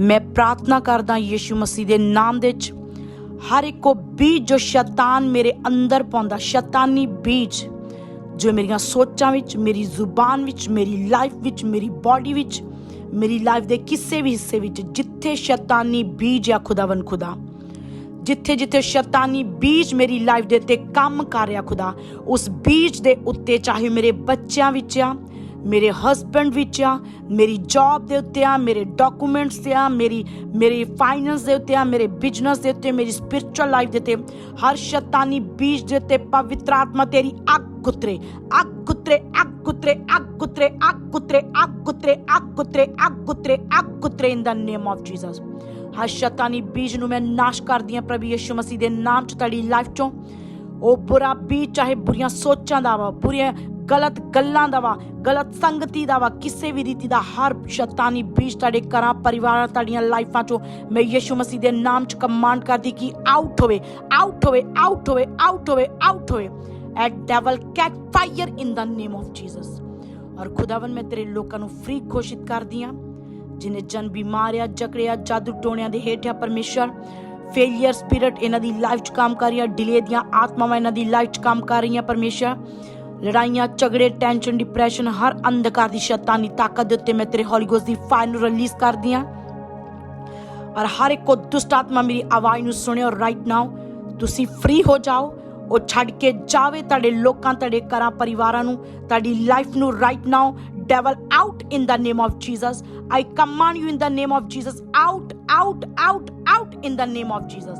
मैं प्रार्थना करदा यीशु मसीह दे नाम दे हर एक को बीज जो शैतान मेरे अंदर पौंदा, शैतानी बीज। ਜੋ ਮੇਰੀਆਂ ਸੋਚਾਂ ਵਿੱਚ, ਮੇਰੀ ਜ਼ੁਬਾਨ ਵਿੱਚ, ਮੇਰੀ ਲਾਈਫ ਵਿੱਚ, ਮੇਰੀ ਬਾਡੀ ਵਿੱਚ, ਮੇਰੀ ਲਾਈਫ ਦੇ ਕਿਸੇ ਵੀ ਹਿੱਸੇ ਵਿੱਚ, ਜਿੱਥੇ ਸ਼ੈਤਾਨੀ ਬੀਜ ਆ ਖੁਦਾਵੰ ਖੁਦਾ, ਜਿੱਥੇ ਜਿੱਥੇ ਸ਼ੈਤਾਨੀ ਬੀਜ ਮੇਰੀ ਲਾਈਫ ਦੇ ਉੱਤੇ ਕੰਮ ਕਰ ਰਿਹਾ ਖੁਦਾ, ਉਸ ਬੀਜ ਦੇ ਉੱਤੇ ਚਾਹੇ ਮੇਰੇ ਬੱਚਿਆਂ ਵਿੱਚ ਆ ਮੇਰੇ ਹਸਬੰਡ ਵਿੱਚ ਆ, ਮੇਰੀ ਜੌਬ ਦੇ ਉੱਤੇ ਆ, ਮੇਰੇ ਡਾਕੂਮੈਂਟਸ ਤੇ ਆ, ਮੇਰੀ ਮੇਰੀ ਫਾਈਨੈਂਸ ਦੇ ਉੱਤੇ ਆ, ਮੇਰੇ ਬਿਜ਼ਨਸ ਦੇ ਉੱਤੇ, ਮੇਰੀ ਸਪਿਰਚੁਅਲ ਲਾਈਫ ਦੇ ਉੱਤੇ, ਹਰ ਸ਼ੈਤਾਨੀ ਬੀਜ ਦੇ ਉੱਤੇ ਪਵਿੱਤਰ ਆਤਮਾ ਤੇਰੀ ਅੱਗ ਉਤਰੇ ਅੱਗ ਉਤਰੇ ਅੱਗ ਉਤਰੇ ਅੱਗ ਉਤਰੇ ਅੱਗ ਉਤਰੇ ਅੱਗ ਉਤਰੇ ਅੱਗ ਉਤਰੇ ਅੱਗ ਉਤਰੇ ਅੱਗ ਉਤਰੇ ਇਨ ਦਾ ਨੇਮ ਆਫ ਜੀਸਸ ਹਰ ਸ਼ੈਤਾਨੀ ਬੀਜ ਨੂੰ ਮੈਂ ਨਾਸ਼ ਕਰਦੀ ਹਾਂ ਪ੍ਰਭੂ ਯਿਸੂ ਮਸੀਹ ਦੇ ਨਾਮ ਚ ਤੁਹਾਡੀ ਲਾਈਫ ਚੋਂ। ਉਹ ਬੁਰਾ ਬੀਜ ਚਾਹੇ ਬੁਰੀਆਂ ਸੋਚਾਂ ਦਾ ਵਾ, ਬੁਰੀਆਂ ਗਲਤ ਗੱਲਾਂ ਦਾ ਵਾ, ਗਲਤ ਸੰਗਤੀ ਦਾ ਵਾ, ਕਿਸੇ ਵੀ ਰੀਤੀ ਦਾ ਹਰ ਸ਼ੈਤਾਨੀ ਬੀਜ ਤੁਹਾਡੇ ਘਰਾਂ, ਪਰਿਵਾਰਾਂ, ਤੁਹਾਡੀਆਂ ਲਾਈਫਾਂ ਚੋਂ ਮੈਂ ਯਿਸੂ ਮਸੀਹ ਦੇ ਨਾਮ ਚ ਕਮਾਂਡ ਕਰਦੀ ਕਿ ਆਊਟ ਹੋਵੇ ਆਊਟ ਹੋਵੇ ਆਊਟ ਹੋਵੇ ਆਊਟ ਹੋਵੇ ਆਊਟ ਹੋਵੇ। A devil catch fire in the name of Jesus ਔਰ ਖੁਦਾਵੰ ਮੈਂ ਤੇਰੇ ਲੋਕਾਂ ਨੂੰ ਫ੍ਰੀ ਘੋਸ਼ਿਤ ਕਰਦੀ ਹਾਂ, ਜਿਨੇ ਜਨ ਬਿਮਾਰਿਆ ਜਕੜਿਆ, ਜਾਦੂ ਟੋਣਿਆਂ ਦੇ ਹੇਠਿਆ ਪਰਮੇਸ਼ਰ ਫੇਲਿਅਰ ਸਪਿਰਿਟ ਇਹਨਾਂ ਦੀ ਲਾਈਫ 'ਚ ਕੰਮ ਕਰ ਰਹੀਆਂ ਡਿਲੇ ਦੀਆਂ ਆਤਮਾਵਾਂ ਇਹਨਾਂ ਦੀ ਲਾਈਫ 'ਚ ਕੰਮ ਕਰ ਰਹੀਆਂ ਪਰਮੇਸ਼ਰ। ਲੜਾਈਆਂ ਝਗੜੇ ਟੈਨਸ਼ਨ ਡਿਪਰੈਸ਼ਨ ਹਰ ਅੰਧਕਾਰ ਦੀ ਸ਼ੈਤਾਨੀ ਤਾਕਤ ਦੇ ਉੱਤੇ ਮੈਂ ਤੇਰੇ ਹੋਲੀ ਗੋਸਟ ਦੀ ਫਾਇਰ ਨੂੰ ਰਿਲੀਜ਼ ਕਰਦੀ ਹਾਂ ਔਰ ਹਰ ਇੱਕ ਕੋ ਦੁਸ਼ਟ ਆਤਮਾ ਮੇਰੀ ਆਵਾਜ਼ ਨੂੰ ਸੁਣੇ ਔਰ ਰਾਈਟ ਨਾਓ ਤੁਸੀਂ ਫ੍ਰੀ ਹੋ ਜਾਓ ਉਹ ਛੱਡ ਕੇ ਜਾਵੇ ਤੁਹਾਡੇ ਲੋਕਾਂ ਤੁਹਾਡੇ ਘਰਾਂ ਪਰਿਵਾਰਾਂ ਨੂੰ ਤੁਹਾਡੀ ਲਾਈਫ ਨੂੰ right now devil out in the name of Jesus. I command you in the name of Jesus. Out, out, out, out in the name of Jesus.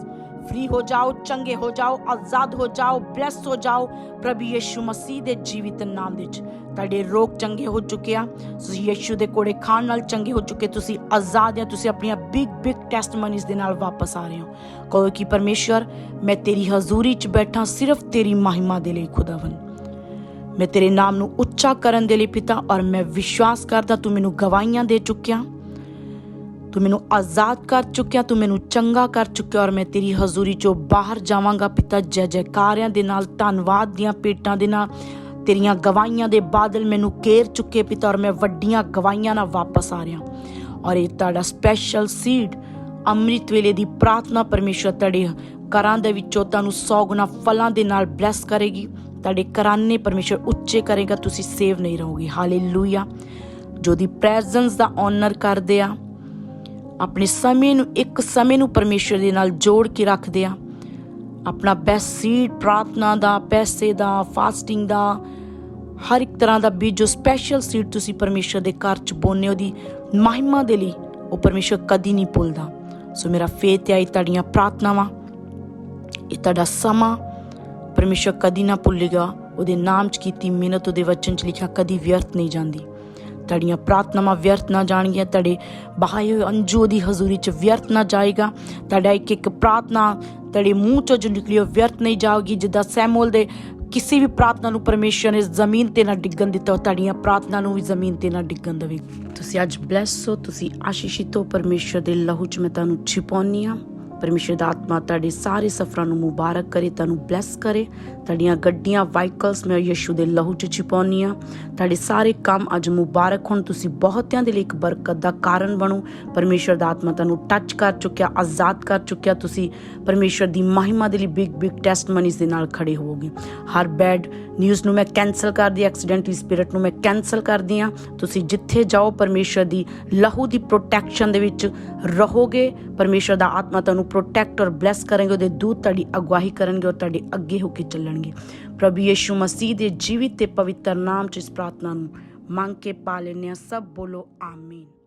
Free ਹੋ ਜਾਓ, ਚੰਗੇ ਹੋ ਜਾਓ, ਆਜ਼ਾਦ ਹੋ ਜਾਓ ਬਲੈਸ ਹੋ ਜਾਓ। ਪ੍ਰਭੂ ਯਿਸੂ ਮਸੀਹ ਦੇ ਜੀਵਿਤ ਨਾਮ ਵਿੱਚ ਤੁਹਾਡੇ ਰੋਗ ਚੰਗੇ ਹੋ ਚੁੱਕੇ ਆ। ਤੁਸੀਂ ਯਿਸੂ ਦੇ ਕੋੜੇ ਖਾਣ ਨਾਲ ਚੰਗੇ ਹੋ ਚੁੱਕੇ, ਤੁਸੀਂ ਆਜ਼ਾਦ ਆ, ਤੁਸੀਂ ਆਪਣੀਆਂ ਬਿਗ ਬਿਗ ਟੈਸਟਮਨੀਜ਼ ਦੇ ਨਾਲ ਵਾਪਸ ਆ ਰਹੇ ਹੋ। ਕਹੋ ਕਿ ਪਰਮੇਸ਼ਵਰ, ਮੈਂ ਤੇਰੀ ਹਜ਼ੂਰੀ 'ਚ ਬੈਠਾ, ਸਿਰਫ ਤੇਰੀ ਮਹਿਮਾ ਦੇ ਲਈ ਖੁਦਾਵੰ ਮੈਂ ਤੇਰੇ ਨਾਮ ਨੂੰ ਉੱਚਾ ਕਰਨ ਦੇ ਲਈ ਪਿਤਾ ਔਰ ਮੈਂ ਵਿਸ਼ਵਾਸ ਕਰਦਾ, ਤੂੰ ਮੈਨੂੰ ਗਵਾਹੀਆਂ ਦੇ ਚੁੱਕਿਆ। ਤੂੰ ਮੈਨੂੰ ਆਜ਼ਾਦ ਕਰ ਚੁੱਕਿਆ, ਤੂੰ ਮੈਨੂੰ ਚੰਗਾ ਕਰ ਚੁੱਕਿਆ ਔਰ ਮੈਂ ਤੇਰੀ ਹਜ਼ੂਰੀ ਚੋਂ ਬਾਹਰ ਜਾਵਾਂਗਾ ਪਿਤਾ, ਜੈ ਜੈਕਾਰਿਆਂ ਦੇ ਨਾਲ, ਧੰਨਵਾਦ ਦੀਆਂ ਪੇਟਾਂ ਦੇ ਨਾਲ, ਤੇਰੀਆਂ ਗਵਾਹੀਆਂ ਦੇ ਬਾਦਲ ਮੈਨੂੰ ਕੇਰ ਚੁੱਕੇ ਪਿਤਾ ਔਰ ਮੈਂ ਵੱਡੀਆਂ ਗਵਾਹੀਆਂ ਨਾਲ ਵਾਪਸ ਆ ਰਿਹਾ। ਔਰ ਇਹ ਤੁਹਾਡਾ ਸਪੈਸ਼ਲ ਸੀਡ ਅੰਮ੍ਰਿਤ ਵੇਲੇ ਦੀ ਪ੍ਰਾਰਥਨਾ ਪਰਮੇਸ਼ਰ ਤੁਹਾਡੇ ਘਰਾਂ ਦੇ ਵਿੱਚੋਂ ਤੁਹਾਨੂੰ 100 ਗੁਣਾ ਫਲਾਂ ਦੇ ਨਾਲ ਬਲੈਸ ਕਰੇਗੀ। ਤੁਹਾਡੇ ਕਰਾਨੇ ਪਰਮੇਸ਼ਰ ਉੱਚੇ ਕਰੇਗਾ, ਤੁਸੀਂ ਸੇਵ ਨਹੀਂ ਰਹੋਗੇ। ਹਾਲੇਲੂਇਆ ਜੋ ਦੀ ਪ੍ਰੈਜ਼ੈਂਸ ਦਾ ਆਨਰ ਕਰਦੇ ਆ ਆਪਣੇ ਸਮੇਂ ਨੂੰ, ਇੱਕ ਸਮੇਂ ਨੂੰ ਪਰਮੇਸ਼ਰ ਦੇ ਨਾਲ ਜੋੜ ਕੇ ਰੱਖਦੇ ਆ ਆਪਣਾ ਬੈਸਟ ਸੀਡ ਪ੍ਰਾਰਥਨਾ ਦਾ, ਪੈਸੇ ਦਾ ਫਾਸਟਿੰਗ ਦਾ, ਹਰ ਇੱਕ ਤਰ੍ਹਾਂ ਦਾ ਬੀਜ, ਜੋ ਸਪੈਸ਼ਲ ਸੀਡ ਤੁਸੀਂ ਪਰਮੇਸ਼ਰ ਦੇ ਘਰ ਚ ਬੋਨੇ, ਉਹਦੀ ਮਹਿਮਾ ਦੇ ਲਈ ਉਹ ਪਰਮੇਸ਼ਰ ਕਦੀ ਨਹੀਂ ਭੁੱਲਦਾ। ਸੋ ਮੇਰਾ ਫੇਥ ਹੈ, ਇਹ ਤੁਹਾਡੀਆਂ ਪ੍ਰਾਰਥਨਾਵਾਂ, ਇਹ ਤੁਹਾਡਾ ਸਮਾਂ ਪਰਮੇਸ਼ਰ ਕਦੀ ਨਾ ਭੁੱਲੇਗਾ, ਉਹਦੇ ਨਾਮ 'ਚ ਕੀਤੀ ਮਿਹਨਤ, ਉਹਦੇ ਵਚਨ 'ਚ ਲਿਖਿਆ ਕਦੀ ਵਿਅਰਥ ਨਹੀਂ ਜਾਂਦੀ। ਤੁਹਾਡੀਆਂ ਪ੍ਰਾਰਥਨਾਵਾਂ ਵਿਅਰਥ ਨਾ ਜਾਣਗੀਆਂ ਤੁਹਾਡੇ ਬਹਾਏ ਹੋਏ ਅੰਜੂ ਦੀ ਹਜ਼ੂਰੀ 'ਚ ਵਿਅਰਥ ਨਾ ਜਾਏਗਾ। ਤੁਹਾਡਾ ਇੱਕ ਇੱਕ ਪ੍ਰਾਰਥਨਾ ਤੁਹਾਡੇ ਮੂੰਹ 'ਚੋਂ ਜੋ ਨਿਕਲੀ ਉਹ ਵਿਅਰਥ ਨਹੀਂ ਜਾਊਗੀ, ਜਿੱਦਾਂ ਸੈਮੂਅਲ ਦੇ ਕਿਸੇ ਵੀ ਪ੍ਰਾਰਥਨਾ ਨੂੰ ਪਰਮੇਸ਼ਰ ਨੇ ਜ਼ਮੀਨ ਤੇ ਨਾ ਡਿੱਗਣ ਦਿੱਤਾ ਤੁਹਾਡੀਆਂ ਪ੍ਰਾਰਥਨਾ ਨੂੰ ਵੀ ਜ਼ਮੀਨ ਤੇ ਨਾ ਡਿੱਗਣ ਦੇਵੇ ਤੁਸੀਂ ਅੱਜ ਬਲੈਸ ਹੋ, ਤੁਸੀਂ ਆਸ਼ੀਸ਼ਿਤ ਹੋ ਪਰਮੇਸ਼ਰ ਦੇ ਲਹੂ 'ਚ ਮੈਂ ਤੁਹਾਨੂੰ ਛਿਪਾਉਣੀ ਆ ਪਰਮੇਸ਼ਰ ਦਾ ਆਤਮਾ ਤੁਹਾਡੇ ਸਾਰੇ ਸਫਰਾਂ ਨੂੰ ਮੁਬਾਰਕ ਕਰੇ, ਤੁਹਾਨੂੰ ਬਲੈਸ ਕਰੇ। ਤੁਹਾਡੀਆਂ ਗੱਡੀਆਂ ਵਾਹੀਕਲਸ ਮੈਂ ਯਿਸੂ ਦੇ ਲਹੂ 'ਚ ਛਿਪਾਉਣੀ ਆ ਤੁਹਾਡੇ ਸਾਰੇ ਕੰਮ ਅੱਜ ਮੁਬਾਰਕ ਹੋਣ। ਤੁਸੀਂ ਬਹੁਤਿਆਂ ਦੇ ਲਈ ਇੱਕ ਬਰਕਤ ਦਾ ਕਾਰਨ ਬਣੋ। ਪਰਮੇਸ਼ਰ ਦਾ ਆਤਮਾ ਤੁਹਾਨੂੰ ਟੱਚ ਕਰ ਚੁੱਕਿਆ, ਆਜ਼ਾਦ ਕਰ ਚੁੱਕਿਆ। ਤੁਸੀਂ ਪਰਮੇਸ਼ਰ ਦੀ ਮਹਿਮਾ ਦੇ ਲਈ ਬਿਗ ਬਿਗ ਟੈਸਟਮਨੀਜ਼ ਦੇ ਨਾਲ ਖੜੇ ਹੋਵੋਗੇ। ਹਰ ਬੈਡ ਨਿਊਜ਼ ਨੂੰ ਮੈਂ ਕੈਨਸਲ ਕਰਦੀ ਐਕਸੀਡੈਂਟਲੀ ਸਪਿਰਿਟ ਨੂੰ ਮੈਂ ਕੈਨਸਲ ਕਰਦੀ ਆ ਤੁਸੀਂ ਜਿੱਥੇ ਜਾਓ, ਪਰਮੇਸ਼ਰ ਦੀ ਲਹੂ ਦੀ ਪ੍ਰੋਟੈਕਸ਼ਨ ਦੇ ਵਿੱਚ ਰਹੋਗੇ। ਪਰਮੇਸ਼ਰ ਦਾ ਆਤਮਾ ਤੁਹਾਨੂੰ ਪ੍ਰੋਟੈਕਟ ਔਰ ਬਲੈਸ ਕਰਨਗੇ, ਉਹਦੇ ਦੂਤ ਤੁਹਾਡੀ ਅਗਵਾਈ ਕਰਨਗੇ ਔਰ ਤੁਹਾਡੇ ਅੱਗੇ ਹੋ ਕੇ ਚੱਲਣਗੇ। ਪ੍ਰਭੂ ਯੇਸ਼ੂ ਮਸੀਹ ਦੇ ਜੀਵਿਤ ਤੇ ਪਵਿੱਤਰ ਨਾਮ ਚ ਇਸ ਪ੍ਰਾਰਥਨਾ ਨੂੰ ਮੰਗ ਕੇ ਪਾ ਲੈਂਦੇ ਹਾਂ। ਸਭ ਬੋਲੋ, ਆਮੀਨ।